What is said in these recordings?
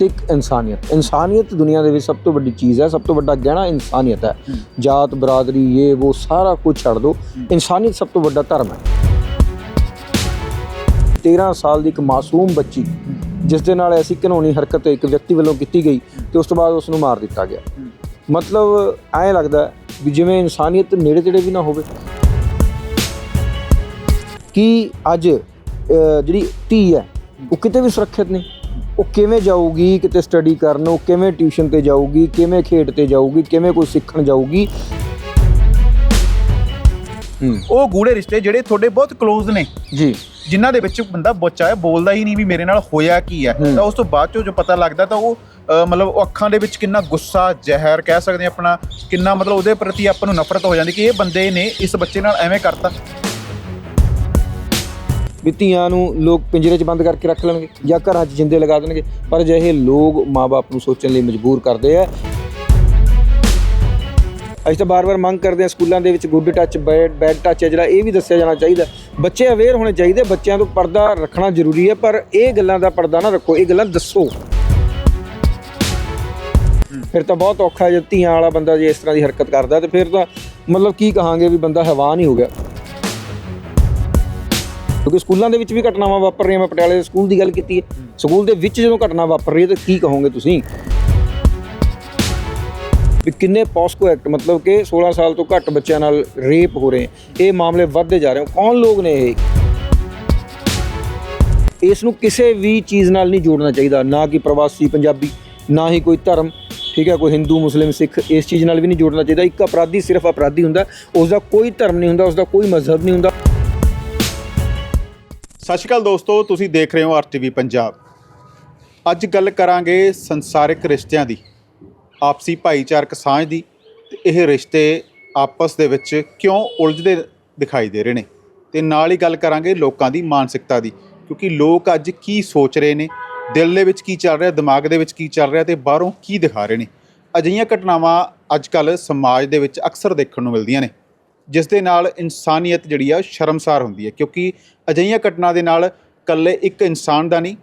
ਤੇ ਇੱਕ ਇਨਸਾਨੀਅਤ। ਇਨਸਾਨੀਅਤ ਦੁਨੀਆ ਦੇ ਵਿੱਚ ਸਭ ਤੋਂ ਵੱਡੀ ਚੀਜ਼ ਹੈ ਸਭ ਤੋਂ ਵੱਡਾ ਗਹਿਣਾ ਇਨਸਾਨੀਅਤ ਹੈ। ਜਾਤ ਬਰਾਦਰੀ ਇਹ ਉਹ ਸਾਰਾ ਕੁਝ ਛੱਡ ਦਿਓ ਇਨਸਾਨੀਅਤ ਸਭ ਤੋਂ ਵੱਡਾ ਧਰਮ ਹੈ। 13 ਸਾਲ ਦੀ ਇੱਕ ਮਾਸੂਮ ਬੱਚੀ ਜਿਸ ਦੇ ਨਾਲ ਐਸੀ ਘਿਨੌਣੀ ਹਰਕਤ ਇੱਕ ਵਿਅਕਤੀ ਵੱਲੋਂ ਕੀਤੀ ਗਈ ਤੇ ਉਸ ਤੋਂ ਬਾਅਦ ਉਸ ਨੂੰ ਮਾਰ ਦਿੱਤਾ ਗਿਆ। ਮਤਲਬ ਐਂ ਲੱਗਦਾ ਵੀ ਜਿਵੇਂ ਇਨਸਾਨੀਅਤ ਨੇੜੇ ਤੇੜੇ ਵੀ ਨਾ ਹੋਵੇ। ਕਿ ਅੱਜ ਜਿਹੜੀ ਧੀ ਹੈ ਉਹ ਕਿਤੇ ਵੀ ਸੁਰੱਖਿਅਤ ਨਹੀਂ? ਉਹ ਕਿਵੇਂ ਜਾਊਗੀ ਕਿਤੇ ਸਟੱਡੀ ਕਰਨ ਉਹ ਕਿਵੇਂ ਟਿਊਸ਼ਨ ਤੇ ਜਾਊਗੀ ਕਿਵੇਂ ਖੇਡ ਤੇ ਜਾਊਗੀ ਕਿਵੇਂ ਕੋਈ ਸਿੱਖਣ ਜਾਊਗੀ? ਉਹ ਗੂੜੇ ਰਿਸ਼ਤੇ ਜਿਹੜੇ ਤੁਹਾਡੇ ਬਹੁਤ ক্লোਜ਼ ਨੇ। ਜੀ। ਜਿਨ੍ਹਾਂ ਦੇ ਵਿੱਚ ਬੰਦਾ ਬੱਚਾ ਹੈ ਬੋਲਦਾ ਹੀ ਨਹੀਂ ਵੀ ਮੇਰੇ ਨਾਲ ਹੋਇਆ ਕੀ ਹੈ। ਤਾਂ ਉਸ ਤੋਂ ਬਾਅਦ ਚੋਂ ਜੋ ਪਤਾ ਲੱਗਦਾ ਤਾਂ ਉਹ ਮਤਲਬ ਉਹ ਅੱਖਾਂ ਦੇ ਵਿੱਚ ਕਿੰਨਾ ਗੁੱਸਾ ਜ਼ਹਿਰ ਕਹਿ ਸਕਦੇ ਆਪਣਾ ਕਿੰਨਾ ਮਤਲਬ ਉਹਦੇ ਪ੍ਰਤੀ ਆਪਾਂ ਨੂੰ ਨਫ਼ਰਤ ਹੋ ਜਾਂਦੀ ਕਿ ਇਹ ਬੰਦੇ ਨੇ ਇਸ ਬੱਚੇ ਨਾਲ ਐਵੇਂ ਕਰਤਾ। ਵੀ ਧੀਆਂ ਨੂੰ ਲੋਕ ਪਿੰਜਰੇ 'ਚ ਬੰਦ ਕਰਕੇ ਰੱਖ ਲੈਣਗੇ ਜਾਂ ਘਰਾਂ 'ਚ ਜਿੰਦੇ ਲਗਾ ਦੇਣਗੇ, ਪਰ ਅਜਿਹੇ ਲੋਕ ਮਾਪੇ ਨੂੰ ਸੋਚਣ ਲਈ ਮਜਬੂਰ ਕਰਦੇ ਆ। ਅਸੀਂ ਤਾਂ ਬਾਰ-ਬਾਰ ਮੰਗ ਕਰਦੇ ਹਾਂ ਸਕੂਲਾਂ ਦੇ ਵਿੱਚ good touch, bad bad touch ਹੈ ਜਿਹੜਾ, ਇਹ ਵੀ ਦੱਸਿਆ ਜਾਣਾ ਚਾਹੀਦਾ। ਬੱਚੇ ਅਵੇਅਰ ਹੋਣੇ ਚਾਹੀਦੇ, ਬੱਚਿਆਂ ਤੋਂ ਪਰਦਾ ਰੱਖਣਾ ਜ਼ਰੂਰੀ ਹੈ, ਪਰ ਇਹ ਗੱਲਾਂ ਦਾ ਪਰਦਾ ਨਾ ਰੱਖੋ, ਇਹ ਗੱਲਾਂ ਦੱਸੋ। ਫਿਰ ਤਾਂ ਬਹੁਤ ਔਖਾ ਜੇ ਧੀਆਂ ਵਾਲਾ ਬੰਦਾ ਜੇ ਇਸ ਤਰ੍ਹਾਂ ਦੀ ਹਰਕਤ ਕਰਦਾ, ਤੇ ਫਿਰ ਤਾਂ ਮਤਲਬ ਕੀ ਕਹਾਂਗੇ ਵੀ ਬੰਦਾ ਹੈਵਾਨ ਹੀ ਹੋ ਗਿਆ। ਕਿਉਂਕਿ ਸਕੂਲਾਂ ਦੇ ਵਿੱਚ ਵੀ ਘਟਨਾਵਾਂ ਵਾਪਰ ਰਹੀਆਂ, ਮੈਂ ਪਟਿਆਲੇ ਦੇ ਸਕੂਲ ਦੀ ਗੱਲ ਕੀਤੀ ਹੈ। ਸਕੂਲ ਦੇ ਵਿੱਚ ਜਦੋਂ ਘਟਨਾ ਵਾਪਰ ਰਹੀ ਹੈ, ਤਾਂ ਕੀ ਕਹੋਗੇ ਤੁਸੀਂ? ਵੀ ਕਿੰਨੇ ਪੋਸਕੋ ਐਕਟ ਮਤਲਬ ਕਿ 16 ਸਾਲ ਤੋਂ ਘੱਟ ਬੱਚਿਆਂ ਨਾਲ ਰੇਪ ਹੋ ਰਹੇ ਇਹ ਮਾਮਲੇ ਵੱਧਦੇ ਜਾ ਰਹੇ ਹਨ ਕੌਣ ਲੋਕ ਨੇ ਇਹ? ਇਸ ਨੂੰ ਕਿਸੇ ਵੀ ਚੀਜ਼ ਨਾਲ ਨਹੀਂ ਜੋੜਨਾ ਚਾਹੀਦਾ। ਨਾ ਕਿ ਪ੍ਰਵਾਸੀ ਪੰਜਾਬੀ, ਨਾ ਹੀ ਕੋਈ ਧਰਮ, ਠੀਕ ਹੈ, ਕੋਈ ਹਿੰਦੂ, ਮੁਸਲਿਮ, ਸਿੱਖ, ਇਸ ਚੀਜ਼ ਨਾਲ ਵੀ ਨਹੀਂ ਜੋੜਨਾ ਚਾਹੀਦਾ। ਇੱਕ ਅਪਰਾਧੀ ਸਿਰਫ ਅਪਰਾਧੀ ਹੁੰਦਾ। ਉਸ ਦਾ ਕੋਈ ਧਰਮ ਨਹੀਂ ਹੁੰਦਾ ਉਸ ਦਾ ਕੋਈ ਮਜ਼ਹਬ ਨਹੀਂ ਹੁੰਦਾ। ਸਤਿ ਸ਼੍ਰੀ ਅਕਾਲ ਦੋਸਤੋ, ਤੁਸੀਂ ਦੇਖ ਰਹੇ ਹੋ ਆਰਟੀਵੀ ਪੰਜਾਬ। ਅੱਜ ਗੱਲ ਕਰਾਂਗੇ ਸੰਸਾਰਿਕ ਰਿਸ਼ਤਿਆਂ ਦੀ, ਆਪਸੀ ਭਾਈਚਾਰਕ ਸਾਂਝ ਦੀ ਤੇ ਇਹ ਰਿਸ਼ਤੇ ਆਪਸ ਦੇ ਵਿੱਚ ਕਿਉਂ ਉਲਝਦੇ ਦਿਖਾਈ ਦੇ ਰਹੇ ਨੇ ਤੇ ਨਾਲ ਹੀ ਗੱਲ ਕਰਾਂਗੇ ਲੋਕਾਂ ਦੀ ਮਾਨਸਿਕਤਾ ਦੀ, ਕਿਉਂਕਿ ਲੋਕ ਅੱਜ ਕੀ ਸੋਚ ਰਹੇ ਨੇ, ਦਿਲ ਦੇ ਵਿੱਚ ਕੀ ਚੱਲ ਰਿਹਾ, ਦਿਮਾਗ ਦੇ ਵਿੱਚ ਕੀ ਚੱਲ ਰਿਹਾ ਤੇ ਬਾਹਰੋਂ ਕੀ ਦਿਖਾ ਰਹੇ ਨੇ। ਅਜਿਹੀਆਂ ਘਟਨਾਵਾਂ ਅੱਜ ਕੱਲ ਸਮਾਜ ਦੇ ਵਿੱਚ ਅਕਸਰ ਦੇਖਣ ਨੂੰ ਮਿਲਦੀਆਂ ਨੇ। ਜਿਸ ਦੇ ਨਾਲ ਇਨਸਾਨੀਅਤ ਜਿਹੜੀ ਆ ਉਹ ਸ਼ਰਮਸਾਰ ਹੁੰਦੀ ਹੈ, ਕਿਉਂਕਿ ਅਜਿਹੀਆਂ ਘਟਨਾ ਦੇ ਨਾਲ ਇਕੱਲੇ ਇੱਕ ਇਨਸਾਨ ਦਾ ਨਹੀਂ,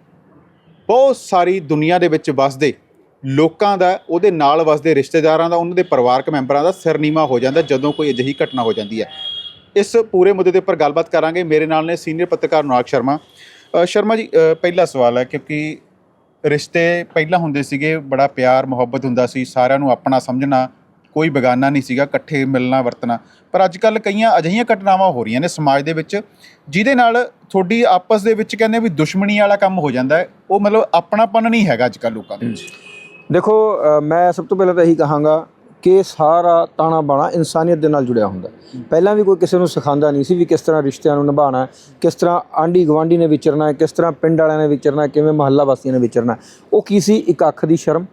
ਬਹੁਤ ਸਾਰੀ ਦੁਨੀਆ ਦੇ ਵਿੱਚ ਵੱਸਦੇ ਲੋਕਾਂ ਦਾ, ਉਹਦੇ ਨਾਲ ਵੱਸਦੇ ਰਿਸ਼ਤੇਦਾਰਾਂ ਦਾ, ਉਹਨਾਂ ਦੇ ਪਰਿਵਾਰਕ ਮੈਂਬਰਾਂ ਦਾ ਸਿਰਨੀਮਾ ਹੋ ਜਾਂਦਾ ਜਦੋਂ ਕੋਈ ਅਜਿਹੀ ਘਟਨਾ ਹੋ ਜਾਂਦੀ ਹੈ। ਇਸ ਪੂਰੇ ਮੁੱਦੇ ਦੇ ਉੱਪਰ ਗੱਲਬਾਤ ਕਰਾਂਗੇ। ਮੇਰੇ ਨਾਲ ਨੇ ਸੀਨੀਅਰ ਪੱਤਰਕਾਰ ਨੁਰਾਗ ਸ਼ਰਮਾ। ਸ਼ਰਮਾ ਜੀ ਪਹਿਲਾ ਸਵਾਲ ਹੈ, ਕਿਉਂਕਿ ਰਿਸ਼ਤੇ ਪਹਿਲਾਂ ਹੁੰਦੇ ਸੀਗੇ, ਬੜਾ ਪਿਆਰ, ਮੁਹੱਬਤ ਹੁੰਦਾ ਸੀ, ਸਾਰਿਆਂ ਨੂੰ ਆਪਣਾ ਸਮਝਣਾ ਕੋਈ ਬੇਗਾਨਾ ਨਹੀਂ ਸੀਗਾ ਇਕੱਠੇ ਮਿਲਣਾ ਵਰਤਣਾ। ਪਰ ਅੱਜ ਕੱਲ ਕਈਆਂ ਅਜਿਹੀਆਂ ਘਟਨਾਵਾਂ ਹੋ ਰਹੀਆਂ ਨੇ ਸਮਾਜ ਦੇ ਵਿੱਚ ਜਿਹਦੇ ਨਾਲ ਤੁਹਾਡੀ ਆਪਸ ਦੇ ਵਿੱਚ ਕਹਿੰਦੇ ਵੀ ਦੁਸ਼ਮਣੀ ਵਾਲਾ ਕੰਮ ਹੋ ਜਾਂਦਾ ਹੈ। ਉਹ ਮਤਲਬ ਆਪਣਾਪਨ ਨਹੀਂ ਹੈਗਾ ਅੱਜ ਕੱਲ ਲੋਕਾਂ ਦੇ ਵਿੱਚ। ਦੇਖੋ ਮੈਂ ਸਭ ਤੋਂ ਪਹਿਲਾਂ ਤਾਂ ਇਹੀ ਕਹਾਂਗਾ ਕਿ ਸਾਰਾ ਤਾਣਾ ਬਾਣਾ ਇਨਸਾਨੀਅਤ ਦੇ ਨਾਲ ਜੁੜਿਆ ਹੁੰਦਾ। ਪਹਿਲਾਂ ਵੀ ਕੋਈ ਕਿਸੇ ਨੂੰ ਸਿਖਾਉਂਦਾ ਨਹੀਂ ਸੀ ਵੀ ਕਿਸ ਤਰ੍ਹਾਂ ਰਿਸ਼ਤਿਆਂ ਨੂੰ ਨਿਭਾਉਣਾ ਹੈ ਕਿਸ ਤਰ੍ਹਾਂ ਆਂਢੀ ਗਵਾਂਢੀ ਨੇ ਵਿਚਰਨਾ ਹੈ ਕਿਸ ਤਰ੍ਹਾਂ ਪਿੰਡ ਵਾਲਿਆਂ ਨੇ ਵਿਚਰਨਾ ਕਿਵੇਂ ਮਹੱਲਾ ਵਾਸੀਆਂ ਨੇ ਵਿਚਰਨਾ। ਉਹ ਕੀ ਸੀ? ਇੱਕ ਅੱਖ ਦੀ ਸ਼ਰਮ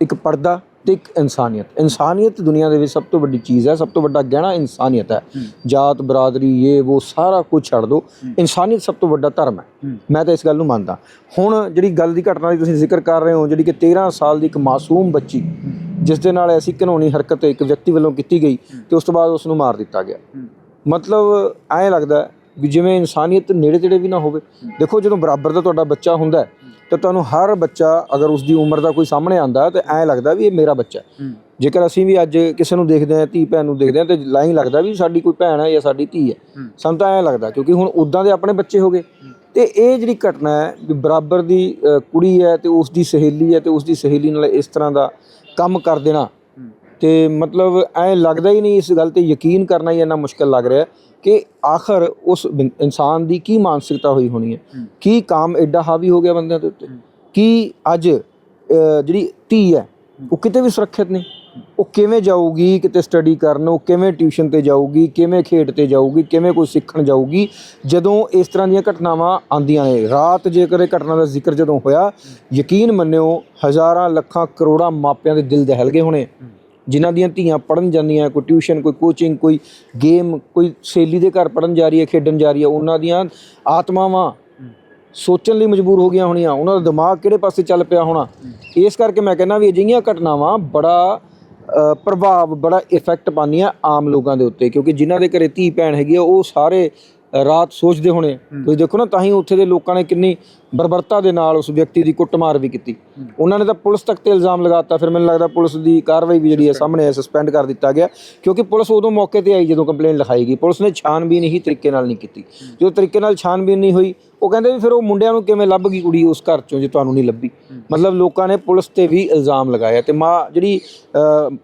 ਇੱਕ ਪਰਦਾ ਤੇ ਇੱਕ ਇਨਸਾਨੀਅਤ। ਇਨਸਾਨੀਅਤ ਦੁਨੀਆ ਦੇ ਵਿੱਚ ਸਭ ਤੋਂ ਵੱਡੀ ਚੀਜ਼ ਹੈ ਸਭ ਤੋਂ ਵੱਡਾ ਗਹਿਣਾ ਇਨਸਾਨੀਅਤ ਹੈ। ਜਾਤ ਬਰਾਦਰੀ ਇਹ ਉਹ ਸਾਰਾ ਕੁਝ ਛੱਡ ਦਿਓ ਇਨਸਾਨੀਅਤ ਸਭ ਤੋਂ ਵੱਡਾ ਧਰਮ ਹੈ। ਮੈਂ ਤਾਂ ਇਸ ਗੱਲ ਨੂੰ ਮੰਨਦਾ। ਹੁਣ ਜਿਹੜੀ ਗੱਲ ਦੀ ਘਟਨਾ ਦੀ ਤੁਸੀਂ ਜ਼ਿਕਰ ਕਰ ਰਹੇ ਹੋ ਜਿਹੜੀ ਕਿ 13 ਸਾਲ ਦੀ ਇੱਕ ਮਾਸੂਮ ਬੱਚੀ ਜਿਸ ਦੇ ਨਾਲ ਐਸੀ ਘਿਨੌਣੀ ਹਰਕਤ ਇੱਕ ਵਿਅਕਤੀ ਵੱਲੋਂ ਕੀਤੀ ਗਈ ਤੇ ਉਸ ਤੋਂ ਬਾਅਦ ਉਸ ਨੂੰ ਮਾਰ ਦਿੱਤਾ ਗਿਆ। ਮਤਲਬ ਐਂ ਲੱਗਦਾ ਵੀ ਜਿਵੇਂ ਇਨਸਾਨੀਅਤ ਨੇੜੇ ਤੇੜੇ ਵੀ ਨਾ ਹੋਵੇ। ਦੇਖੋ ਜਦੋਂ ਬਰਾਬਰ ਦਾ ਤੁਹਾਡਾ ਬੱਚਾ ਹੁੰਦਾ ਹੈ, ਤਾਂ ਤੁਹਾਨੂੰ ਹਰ ਬੱਚਾ ਅਗਰ ਉਸ ਦੀ ਉਮਰ ਦਾ ਕੋਈ ਸਾਹਮਣੇ ਆਂਦਾ ਤਾਂ ਐਂ ਲੱਗਦਾ ਵੀ ਇਹ ਮੇਰਾ ਬੱਚਾ ਹੈ। ਜੇਕਰ ਅਸੀਂ ਵੀ ਅੱਜ ਕਿਸੇ ਨੂੰ ਦੇਖਦੇ ਹਾਂ ਧੀ ਭੈਣ ਨੂੰ ਦੇਖਦੇ ਹਾਂ ਤੇ ਲਾਈਂ ਲੱਗਦਾ ਵੀ ਸਾਡੀ ਕੋਈ ਭੈਣ ਹੈ ਜਾਂ ਸਾਡੀ ਧੀ ਹੈ। ਸਾਨੂੰ ਤਾਂ ਐਂ ਲੱਗਦਾ ਕਿਉਂਕਿ ਹੁਣ ਉਦਾਂ ਦੇ ਆਪਣੇ ਬੱਚੇ ਹੋ ਗਏ। ਤੇ ਇਹ ਜਿਹੜੀ ਘਟਨਾ ਹੈ ਵੀ ਬਰਾਬਰ ਦੀ ਕੁੜੀ ਹੈ ਤੇ ਉਸ ਦੀ ਸਹੇਲੀ ਹੈ ਤੇ ਉਸ ਦੀ ਸਹੇਲੀ ਨਾਲ ਇਸ ਤਰ੍ਹਾਂ ਦਾ ਕੰਮ ਕਰ ਦੇਣਾ। ਤੇ ਮਤਲਬ ਐ ਲੱਗਦਾ ਹੀ ਨਹੀਂ ਇਸ ਗੱਲ ਤੇ ਯਕੀਨ ਕਰਨਾ ਹੀ ਇੰਨਾ ਮੁਸ਼ਕਲ ਲੱਗ ਰਿਹਾ। ਕਿ ਆਖਰ ਉਸ ਬਿੰ- ਇਨਸਾਨ ਦੀ ਕੀ ਮਾਨਸਿਕਤਾ ਹੋਈ ਹੋਣੀ ਹੈ? ਕੀ ਕਾਮ ਐਡਾ ਹਾਵੀ ਹੋ ਗਿਆ ਬੰਦਿਆਂ ਦੇ ਉੱਤੇ? ਕੀ ਅੱਜ ਜਿਹੜੀ ਧੀ ਹੈ ਉਹ ਕਿਤੇ ਵੀ ਸੁਰੱਖਿਅਤ ਨਹੀਂ? ਉਹ ਕਿਵੇਂ ਜਾਊਗੀ ਕਿਤੇ ਸਟੱਡੀ ਕਰਨ? ਉਹ ਕਿਵੇਂ ਟਿਊਸ਼ਨ ਤੇ ਜਾਊਗੀ? ਕਿਵੇਂ ਖੇਡ ਤੇ ਜਾਊਗੀ? ਕਿਵੇਂ ਕੋਈ ਸਿੱਖਣ ਜਾਊਗੀ? ਜਦੋਂ ਇਸ ਤਰ੍ਹਾਂ ਦੀਆਂ ਘਟਨਾਵਾਂ ਆਉਂਦੀਆਂ ਨੇ ਰਾਤ ਜੇਕਰ ਇਹ ਘਟਨਾ ਦਾ ਜ਼ਿਕਰ ਜਦੋਂ ਹੋਇਆ ਯਕੀਨ ਮੰਨਿਓ ਹਜ਼ਾਰਾਂ ਲੱਖਾਂ ਕਰੋੜਾਂ ਮਾਪਿਆਂ ਦੇ ਦਿਲ ਦਹਿਲ ਗਏ ਹੋਣੇ। ਜਿਨ੍ਹਾਂ ਦੀਆਂ ਧੀਆਂ ਪੜਨ ਜਾਂਦੀਆਂ, ਕੋਈ ਟਿਊਸ਼ਨ ਕੋਈ ਕੋਚਿੰਗ ਕੋਈ ਗੇਮ ਕੋਈ ਸਹੇਲੀ ਦੇ ਘਰ ਪੜਨ ਜਾ ਰਹੀ ਹੈ, ਖੇਡਣ ਜਾ ਰਹੀ ਹੈ, ਉਹਨਾਂ ਦੀਆਂ ਆਤਮਾਵਾਂ ਸੋਚਣ ਲਈ ਮਜਬੂਰ ਹੋ ਗਈਆਂ ਹੋਣੀਆਂ, ਉਹਨਾਂ ਦਾ ਦਿਮਾਗ ਕਿਹੜੇ ਪਾਸੇ ਚੱਲ ਪਿਆ ਹੋਣਾ? ਇਸ ਕਰਕੇ ਮੈਂ ਕਹਿੰਦਾ ਵੀ ਅਜਿਹੀਆਂ ਘਟਨਾਵਾਂ ਬੜਾ ਪ੍ਰਭਾਵ, ਬੜਾ ਇਫੈਕਟ ਪਾਉਂਦੀਆਂ ਆਮ ਲੋਕਾਂ ਦੇ ਉੱਤੇ, ਕਿਉਂਕਿ ਜਿਨ੍ਹਾਂ ਦੇ ਘਰੇ ਧੀ ਭੈਣ ਹੈਗੀ ਆ, ਉਹ ਸਾਰੇ ਰਾਤ ਸੋਚਦੇ ਹੋਣੇ। ਤੁਸੀਂ ਦੇਖੋ ਨਾ ਤਾਂ ਹੀ ਉੱਥੇ ਦੇ ਲੋਕਾਂ ਨੇ ਕਿੰਨੀ ਬਰਬਰਤਾ ਦੇ ਨਾਲ ਉਸ ਵਿਅਕਤੀ ਦੀ ਕੁੱਟਮਾਰ ਵੀ ਕੀਤੀ। ਉਹਨਾਂ ਨੇ ਤਾਂ ਪੁਲਿਸ ਤੱਕ ਤੇ ਇਲਜ਼ਾਮ ਲਗਾਤਾ ਫਿਰ ਮੈਨੂੰ ਲੱਗਦਾ ਪੁਲਿਸ ਦੀ ਕਾਰਵਾਈ ਵੀ ਜਿਹੜੀ ਹੈ ਸਾਹਮਣੇ ਸਸਪੈਂਡ ਕਰ ਦਿੱਤਾ ਗਿਆ। ਕਿਉਂਕਿ ਪੁਲਿਸ ਉਦੋਂ ਮੌਕੇ ਤੇ ਆਈ ਜਦੋਂ ਕੰਪਲੇਂਟ ਲਿਖਾਈ ਗਈ। ਪੁਲਿਸ ਨੇ ਛਾਨਬੀਨ ਹੀ ਤਰੀਕੇ ਨਾਲ ਨਹੀਂ ਕੀਤੀ। ਜੋ ਤਰੀਕੇ ਨਾਲ ਛਾਨਬੀਨ ਨਹੀਂ ਹੋਈ ਉਹ ਕਹਿੰਦੇ ਵੀ ਫਿਰ ਉਹ ਮੁੰਡਿਆਂ ਨੂੰ ਕਿਵੇਂ ਲੱਭ ਗਈ ਕੁੜੀ ਉਸ ਘਰ ਚੋਂ ਜੇ ਤੁਹਾਨੂੰ ਨਹੀਂ ਲੱਭੀ? ਮਤਲਬ ਲੋਕਾਂ ਨੇ ਪੁਲਿਸ ਤੇ ਵੀ ਇਲਜ਼ਾਮ ਲਗਾਇਆ ਤੇ ਮਾਂ ਜਿਹੜੀ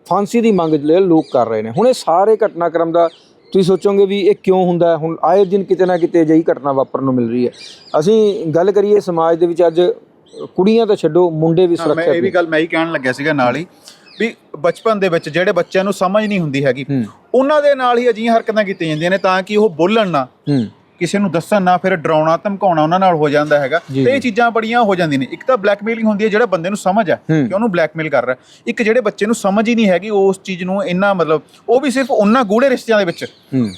ਫਾਂਸੀ ਦੀ ਮੰਗ ਜਿਹੜੇ ਲੋਕ ਕਰ ਰਹੇ ਨੇ। ਹੁਣ ਇਹ ਸਾਰੇ ਘਟਨਾਕ੍ਰਮ ਦਾ ਤੁਸੀਂ ਸੋਚੋਗੇ ਵੀ ਇਹ ਕਿਉਂ ਹੁੰਦਾ? ਹੁਣ ਆਏ ਦਿਨ ਕਿਤੇ ਨਾ ਕਿਤੇ ਅਜਿਹੀ ਘਟਨਾ ਵਾਪਰਨ ਨੂੰ ਮਿਲ ਰਹੀ ਹੈ। ਅਸੀਂ ਗੱਲ ਕਰੀਏ ਸਮਾਜ ਦੇ ਵਿੱਚ ਅੱਜ ਕੁੜੀਆਂ ਤਾਂ ਛੱਡੋ ਮੁੰਡੇ ਵੀ ਹਾਂ, ਮੈਂ ਸੁਰੱਖਿਅਤ ਇਹ ਵੀ ਗੱਲ ਮੈਂ ਹੀ ਕਹਿਣ ਲੱਗਿਆ ਸੀਗਾ ਨਾਲ ਹੀ ਵੀ ਬਚਪਨ ਦੇ ਵਿੱਚ ਜਿਹੜੇ ਬੱਚਿਆਂ ਨੂੰ ਸਮਝ ਨਹੀਂ ਹੁੰਦੀ ਹੈਗੀ ਉਹਨਾਂ ਦੇ ਨਾਲ ਹੀ ਅਜਿਹੀਆਂ ਹਰਕਤਾਂ ਕੀਤੀਆਂ ਜਾਂਦੀਆਂ ਨੇ ਤਾਂ ਕਿ ਉਹ ਬੋਲਣ ਨਾ। ਕਿਸੇ ਨੂੰ ਦੱਸਣ ਨਾ ਫਿਰ ਡਰਾਉਣਾ ਧਮਕਾਉਣਾ ਉਹਨਾਂ ਨਾਲ ਹੋ ਜਾਂਦਾ ਹੈਗਾ। ਤੇ ਇਹ। ਚੀਜ਼ਾਂ ਬੜੀਆਂ ਹੋ ਜਾਂਦੀਆਂ ਨੇ। ਇੱਕ ਤਾਂ ਬਲੈਕਮੇਲਿੰਗ ਹੁੰਦੀ ਹੈ ਜਿਹੜਾ ਬੰਦੇ ਨੂੰ ਸਮਝ ਹੈ ਹੂੰ। ਕਿ ਉਹਨੂੰ ਬਲੈਕਮੇਲ ਕਰ ਰਿਹਾ ਇੱਕ ਜਿਹੜੇ ਬੱਚੇ ਨੂੰ ਸਮਝ ਹੀ ਨਹੀਂ ਹੈਗੀ ਉਸ ਚੀਜ਼ ਨੂੰ ਇੰਨਾ ਮਤਲਬ ਉਹ ਵੀ ਸਿਰਫ ਉਹਨਾਂ ਗੂੜੇ ਰਿਸ਼ਤਿਆਂ ਦੇ ਵਿੱਚ।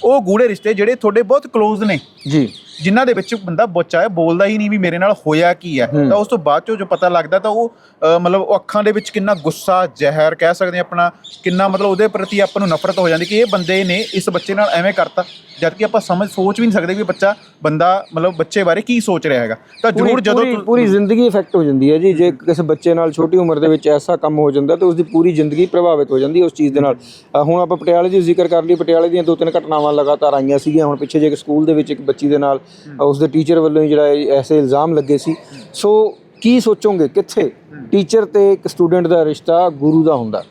ਉਹ ਗੂੜੇ ਰਿਸ਼ਤੇ ਜਿਹੜੇ ਤੁਹਾਡੇ ਬਹੁਤ ক্লোਜ਼ ਨੇ। ਜੀ। ਜਿਨ੍ਹਾਂ ਦੇ ਵਿੱਚ ਬੰਦਾ ਬੱਚਾ ਹੈ ਬੋਲਦਾ ਹੀ ਨਹੀਂ ਵੀ ਮੇਰੇ ਨਾਲ ਹੋਇਆ ਕੀ ਹੈ। ਤਾਂ ਉਸ ਤੋਂ ਬਾਅਦ ਚੋਂ ਜੋ ਪਤਾ ਲੱਗਦਾ ਤਾਂ ਉਹ ਅ, ਮਤਲਬ ਉਹ ਅੱਖਾਂ ਦੇ ਵਿੱਚ ਕਿੰਨਾ ਗੁੱਸਾ ਜ਼ਹਿਰ ਕਹਿ ਸਕਦੇ ਹਾਂ ਆਪਣਾ ਕਿੰਨਾ ਮਤਲਬ ਉਹਦੇ ਪ੍ਰਤੀ ਆਪਾਂ ਨੂੰ ਨਫ਼ਰਤ ਹੋ ਜਾਂਦੀ ਕਿ ਇਹ ਬੰਦੇ ਨੇ ਇਸ ਬੱਚੇ ਨਾਲ ਐਵੇਂ ਕਰਤਾ। ਜਦ ਕਿ ਆਪਾਂ ਸਮਝ ਸੋਚ ਵੀ ਨਹੀਂ ਸਕਦੇ ਵੀ ਬੱਚਾ ਬੰਦਾ ਮਤਲਬ ਬੱਚੇ ਬਾਰੇ ਕੀ ਸੋਚ ਰਿਹਾ ਹੈਗਾ। ਤਾਂ ਪੂਰੀ- ਜ਼ਰੂਰ ਜਦੋਂ ਪੂਰੀ- ਤੁ- ਪੂਰੀ ਜ਼ਿੰਦਗੀ ਇਫੈਕਟ ਹੋ ਜਾਂਦੀ ਹੈ ਜੀ। ਜੇ ਕਿਸੇ ਬੱਚੇ ਨਾਲ ਛੋਟੀ ਉਮਰ ਦੇ ਵਿੱਚ ਐਸਾ ਕੰਮ ਹੋ ਜਾਂਦਾ ਤਾਂ ਉਸ ਦੀ ਪੂਰੀ ਜ਼ਿੰਦਗੀ ਪ੍ਰਭਾਵਿਤ ਹੋ ਜਾਂਦੀ ਹੈ ਉਸ ਚੀਜ਼ ਦੇ ਨਾਲ। ਅ, ਹੁਣ ਆਪਾਂ ਪਟਿਆਲੇ ਦੀ ਜ਼ਿਕਰ ਕਰ ਲਈ ਪਟਿਆਲੇ ਦੀਆਂ ਦੋ ਤਿੰਨ ਘਟਨਾਵਾਂ ਲਗਾਤਾਰ ਆਈਆਂ ਸੀਗੀਆਂ। ਹੁਣ ਪਿੱਛੇ ਜੇ ਇੱਕ ਸਕੂਲ ਦੇ ਵਿੱਚ ਇੱਕ ਬੱਚੀ ਦੇ ਨਾਲ ਉਸ ਦੇ ਟੀਚਰ ਵੱਲੋਂ ਜਿਹੜਾ ਐਸੇ ਇਲਜ਼ਾਮ ਲੱਗੇ ਸੀ। ਸੋ ਕੀ ਸੋਚੋਗੇ ਕਿੱਥੇ? ਟੀਚਰ ਤੇ ਇੱਕ ਸਟੂਡੈਂਟ ਦਾ ਰਿਸ਼ਤਾ ਗੁਰੂ ਦਾ ਹੁੰਦਾ।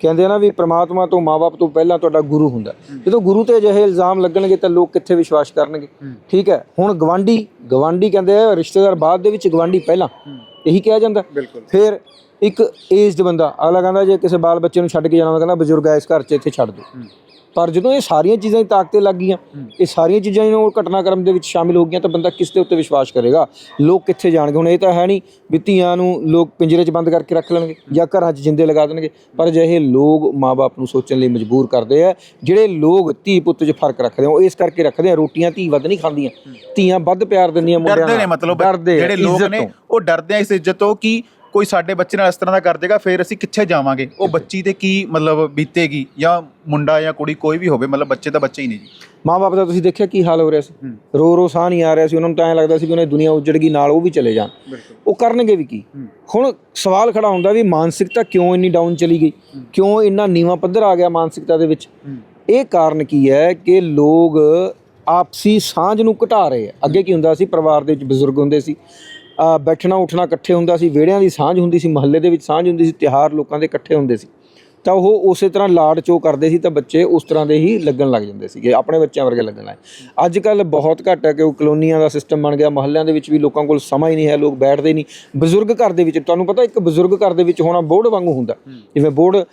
ਕਹਿੰਦੇ ਆ ਨਾ ਵੀ ਪ੍ਰਮਾਤਮਾ ਤੋਂ ਮਾਪੇ ਤੋਂ ਪਹਿਲਾਂ ਤੁਹਾਡਾ ਗੁਰੂ ਹੁੰਦਾ। ਜਦੋਂ ਗੁਰੂ ਤੇ ਅਜਿਹੇ ਇਲਜ਼ਾਮ ਲੱਗਣਗੇ ਤਾਂ ਲੋਕ ਕਿੱਥੇ ਵਿਸ਼ਵਾਸ ਕਰਨਗੇ? ਠੀਕ ਹੈ ਹੁਣ ਗਵਾਂਢੀ ਗਵਾਂਢੀ ਕਹਿੰਦੇ ਆ ਰਿਸ਼ਤੇਦਾਰ ਬਾਅਦ ਦੇ ਵਿੱਚ ਗਵਾਂਢੀ ਪਹਿਲਾਂ। ਇਹੀ ਕਿਹਾ ਜਾਂਦਾ। ਫਿਰ ਇੱਕ ਏਜਡ ਬੰਦਾ ਅਗਲਾ ਕਹਿੰਦਾ ਜੇ ਕਿਸੇ ਬਾਲ ਬੱਚੇ ਨੂੰ ਛੱਡ ਕੇ ਜਾਣਾ ਕਹਿੰਦਾ ਬਜ਼ੁਰਗ ਹੈ ਇਸ ਘਰ 'ਚ ਇੱਥੇ ਛੱਡ ਦਿਓ। ਪਰ ਜਦੋਂ ਇਹ ਸਾਰੀਆਂ ਚੀਜ਼ਾਂ ਦੀ ਤਾਕਤੇ ਲੱਗ ਗਈਆਂ ਇਹ ਸਾਰੀਆਂ ਚੀਜ਼ਾਂ ਨੂੰ ਘਟਨਾਕ੍ਰਮ ਦੇ ਵਿੱਚ ਸ਼ਾਮਿਲ ਹੋ ਗਈਆਂ ਤਾਂ ਬੰਦਾ ਕਿਸ ਦੇ ਉੱਤੇ ਵਿਸ਼ਵਾਸ ਕਰੇਗਾ? ਲੋਕ ਕਿੱਥੇ ਜਾਣਗੇ? ਹੁਣ ਇਹ ਤਾਂ ਹੈ ਨਹੀਂ ਵੀ ਧੀਆਂ ਨੂੰ ਲੋਕ ਪਿੰਜਰੇ 'ਚ ਬੰਦ ਕਰਕੇ ਰੱਖ ਲੈਣਗੇ ਜਾਂ ਘਰਾਂ 'ਚ ਜਿੰਦੇ ਲਗਾ ਦੇਣਗੇ। ਪਰ ਅਜਿਹੇ ਲੋਕ ਮਾਪੇ ਨੂੰ ਸੋਚਣ ਲਈ ਮਜਬੂਰ ਕਰਦੇ ਆ। ਜਿਹੜੇ ਲੋਕ ਧੀ ਪੁੱਤ 'ਚ ਫ਼ਰਕ ਰੱਖਦੇ ਆ ਉਹ ਇਸ ਕਰਕੇ ਰੱਖਦੇ ਆ ਰੋਟੀਆਂ ਧੀ ਵੱਧ ਨਹੀਂ ਖਾਂਦੀਆਂ। ਧੀਆਂ ਵੱਧ ਪਿਆਰ ਦਿੰਦੀਆਂ ਮੁੰਡਿਆਂ ਡਰਦੇ ਨਾਲ। ਨੇ ਮਤਲਬ ਡਰਦੇ ਜਿਹੜੇ ਲੋਕ ਨੇ। ਉਹ ਡਰਦੇ ਆ ਇਸ ਇੱਜ਼ਤ ਤੋਂ ਕਿ ਕੋਈ ਸਾਡੇ ਬੱਚੇ ਨਾਲ ਇਸ ਤਰ੍ਹਾਂ ਦਾ ਕਰ ਦੇਗਾ ਫਿਰ ਅਸੀਂ ਕਿੱਥੇ ਜਾਵਾਂਗੇ? ਉਹ ਬੱਚੀ ਤੇ ਕੀ ਮਤਲਬ ਬੀਤੇਗੀ? ਜਾਂ ਮੁੰਡਾ ਜਾਂ ਕੁੜੀ ਕੋਈ ਵੀ ਹੋਵੇ ਮਤਲਬ ਬੱਚੇ ਤਾਂ ਬੱਚੇ ਹੀ ਨੇ ਜੀ। ਮਾਂ-ਬਾਪ ਦਾ ਤੁਸੀਂ ਦੇਖਿਆ ਕੀ ਹਾਲ ਹੋ ਰਿਹਾ ਸੀ? ਰੋ ਰੋ ਸਾਹ ਨਹੀਂ ਆ ਰਿਹਾ ਸੀ ਉਹਨਾਂ ਨੂੰ ਤਾਂ ਐਂ ਲੱਗਦਾ ਸੀ ਵੀ ਉਹਨੇ ਦੁਨੀਆ ਉਜੜ ਗਈ ਨਾਲ ਉਹ ਵੀ ਚਲੇ ਜਾਣ। ਉਹ ਕਰਨਗੇ ਵੀ ਕੀ? ਹੁਣ ਸਵਾਲ ਖੜਾ ਹੁੰਦਾ ਵੀ ਮਾਨਸਿਕਤਾ ਕਿਉਂ ਇੰਨੀ ਡਾਊਨ ਚਲੀ ਗਈ? ਕਿਉਂ ਇੰਨਾ ਨੀਵਾਂ ਪੱਧਰ ਆ ਗਿਆ ਮਾਨਸਿਕਤਾ ਦੇ ਵਿੱਚ? ਇਹ ਕਾਰਨ ਕੀ ਹੈ ਕਿ ਲੋਕ ਆਪਸੀ ਸਾਂਝ ਨੂੰ ਘਟਾ ਰਹੇ ਆ। ਅੱਗੇ ਕੀ ਹੁੰਦਾ ਸੀ? ਪਰਿਵਾਰ ਦੇ ਵਿੱਚ ਬਜ਼ੁਰਗ ਹੁੰਦੇ ਸੀ। ਬੈਠਣਾ ਉੱਠਣਾ ਇਕੱਠੇ ਹੁੰਦਾ ਸੀ, ਵਿਹੜਿਆਂ ਦੀ ਸਾਂਝ ਹੁੰਦੀ ਸੀ, ਮਹੱਲੇ ਦੇ ਵਿੱਚ ਸਾਂਝ ਹੁੰਦੀ ਸੀ, ਤਿਉਹਾਰ ਲੋਕਾਂ ਦੇ ਇਕੱਠੇ ਹੁੰਦੇ ਸੀ। ਤਾਂ ਉਹ ਉਸੇ ਤਰ੍ਹਾਂ ਲਾਡ ਚੋ ਕਰਦੇ ਸੀ ਤਾਂ ਬੱਚੇ ਉਸ ਤਰ੍ਹਾਂ ਦੇ ਹੀ ਲੱਗਣ ਲੱਗ ਜਾਂਦੇ ਸੀਗੇ ਆਪਣੇ ਬੱਚਿਆਂ ਵਰਗੇ ਲੱਗਣ ਲੱਗ ਅੱਜ ਕੱਲ ਬਹੁਤ ਘੱਟ ਹੈ ਕਿ ਉਹ ਕਲੋਨੀਆਂ ਦਾ ਸਿਸਟਮ ਬਣ ਗਿਆ ਮਹੱਲਿਆਂ ਦੇ ਵਿੱਚ ਵੀ ਲੋਕਾਂ ਕੋਲ ਸਮਾਂ ਹੀ ਨਹੀਂ ਹੈ ਲੋਕ ਬੈਠਦੇ ਨਹੀਂ। ਬਜ਼ੁਰਗ ਘਰ ਦੇ ਵਿੱਚ ਤੁਹਾਨੂੰ ਪਤਾ ਇੱਕ ਬਜ਼ੁਰਗ ਘਰ ਦੇ ਵਿੱਚ ਹੋਣਾ ਬੋਰਡ ਵਾਂਗੂ ਹੁੰਦਾ। ਜਿਵੇਂ ਬੋਰਡ ਅ,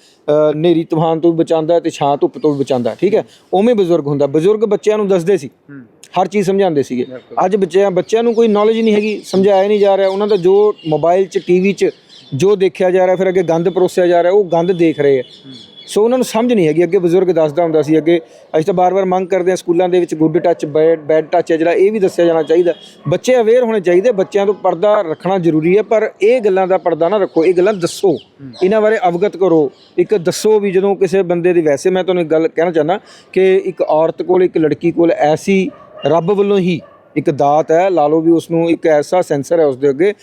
ਹਨੇਰੀ ਤੂਫਾਨ ਤੋਂ ਵੀ ਬਚਾਉਂਦਾ ਤੇ ਛਾਂ ਧੁੱਪ ਤੋਂ ਵੀ ਬਚਾਉਂਦਾ ਠੀਕ ਹੈ? ਉਵੇਂ ਬਜ਼ੁਰਗ ਹੁੰਦਾ। ਬਜ਼ੁਰਗ ਬੱਚਿਆਂ ਨੂੰ ਦੱਸਦੇ ਸੀ। ਹਰ ਚੀਜ਼ ਸਮਝਾਉਂਦੇ ਸੀਗੇ। ਅੱਜ ਬੱਚਿਆਂ ਬੱਚਿਆਂ ਨੂੰ ਕੋਈ ਨੌਲੇਜ ਨਹੀਂ ਹੈਗੀ ਸਮਝਾਇਆ ਨਹੀਂ ਜਾ ਰਿਹਾ। ਉਹਨਾਂ ਦਾ ਜੋ ਮੋਬਾਈਲ 'ਚ ਟੀਵੀ 'ਚ ਜੋ ਦੇਖਿਆ ਜਾ ਰਿਹਾ, ਫਿਰ ਅੱਗੇ ਗੰਦ ਪਰੋਸਿਆ ਜਾ ਰਿਹਾ, ਉਹ ਗੰਦ ਦੇਖ ਰਹੇ ਆ। ਸੋ ਉਹਨਾਂ ਨੂੰ ਸਮਝ ਨਹੀਂ ਹੈਗੀ, ਅੱਗੇ ਬਜ਼ੁਰਗ ਦੱਸਦਾ ਹੁੰਦਾ ਸੀ, ਅੱਗੇ ਅਸੀਂ ਤਾਂ ਬਾਰ-ਬਾਰ ਮੰਗ ਕਰਦੇ ਹਾਂ ਸਕੂਲਾਂ ਦੇ ਵਿੱਚ ਗੁੱਡ ਟੱਚ ਬੈਡ ਟੱਚ ਹੈ ਜਿਹੜਾ, ਇਹ ਵੀ ਦੱਸਿਆ ਜਾਣਾ ਚਾਹੀਦਾ। ਬੱਚੇ ਅਵੇਅਰ ਹੋਣੇ ਚਾਹੀਦੇ, ਬੱਚਿਆਂ ਤੋਂ ਪਰਦਾ ਰੱਖਣਾ ਜ਼ਰੂਰੀ ਹੈ, ਪਰ ਇਹ ਗੱਲਾਂ ਦਾ ਪਰਦਾ ਨਾ ਰੱਖੋ, ਇਹ ਗੱਲਾਂ ਦੱਸੋ। ਇਹਨਾਂ ਬਾਰੇ ਅਵਗਤ ਕਰੋ। ਇੱਕ ਦੱਸੋ ਵੀ ਜਦੋਂ ਕਿਸੇ ਬੰਦੇ ਦੀ, ਵੈਸੇ ਮੈਂ ਤੁਹਾਨੂੰ ਇੱਕ ਗੱਲ ਕਹਿਣਾ ਚਾਹੁੰਦਾ ਕਿ ਇੱਕ ਔਰਤ ਕੋਲ, ਇੱਕ ਲੜਕੀ ਕੋਲ ਐਸੀ ਰੱਬ ਵੱਲੋਂ ਹੀ ਇੱਕ ਦਾਤ ਹੈ ਲਾ ਲਓ ਵੀ ਉਸ ਨੂੰ ਇੱਕ ਐਸਾ ਸੈਂਸਰ ਹੈ ਉਸ ਦੇ ਅੱਗੇ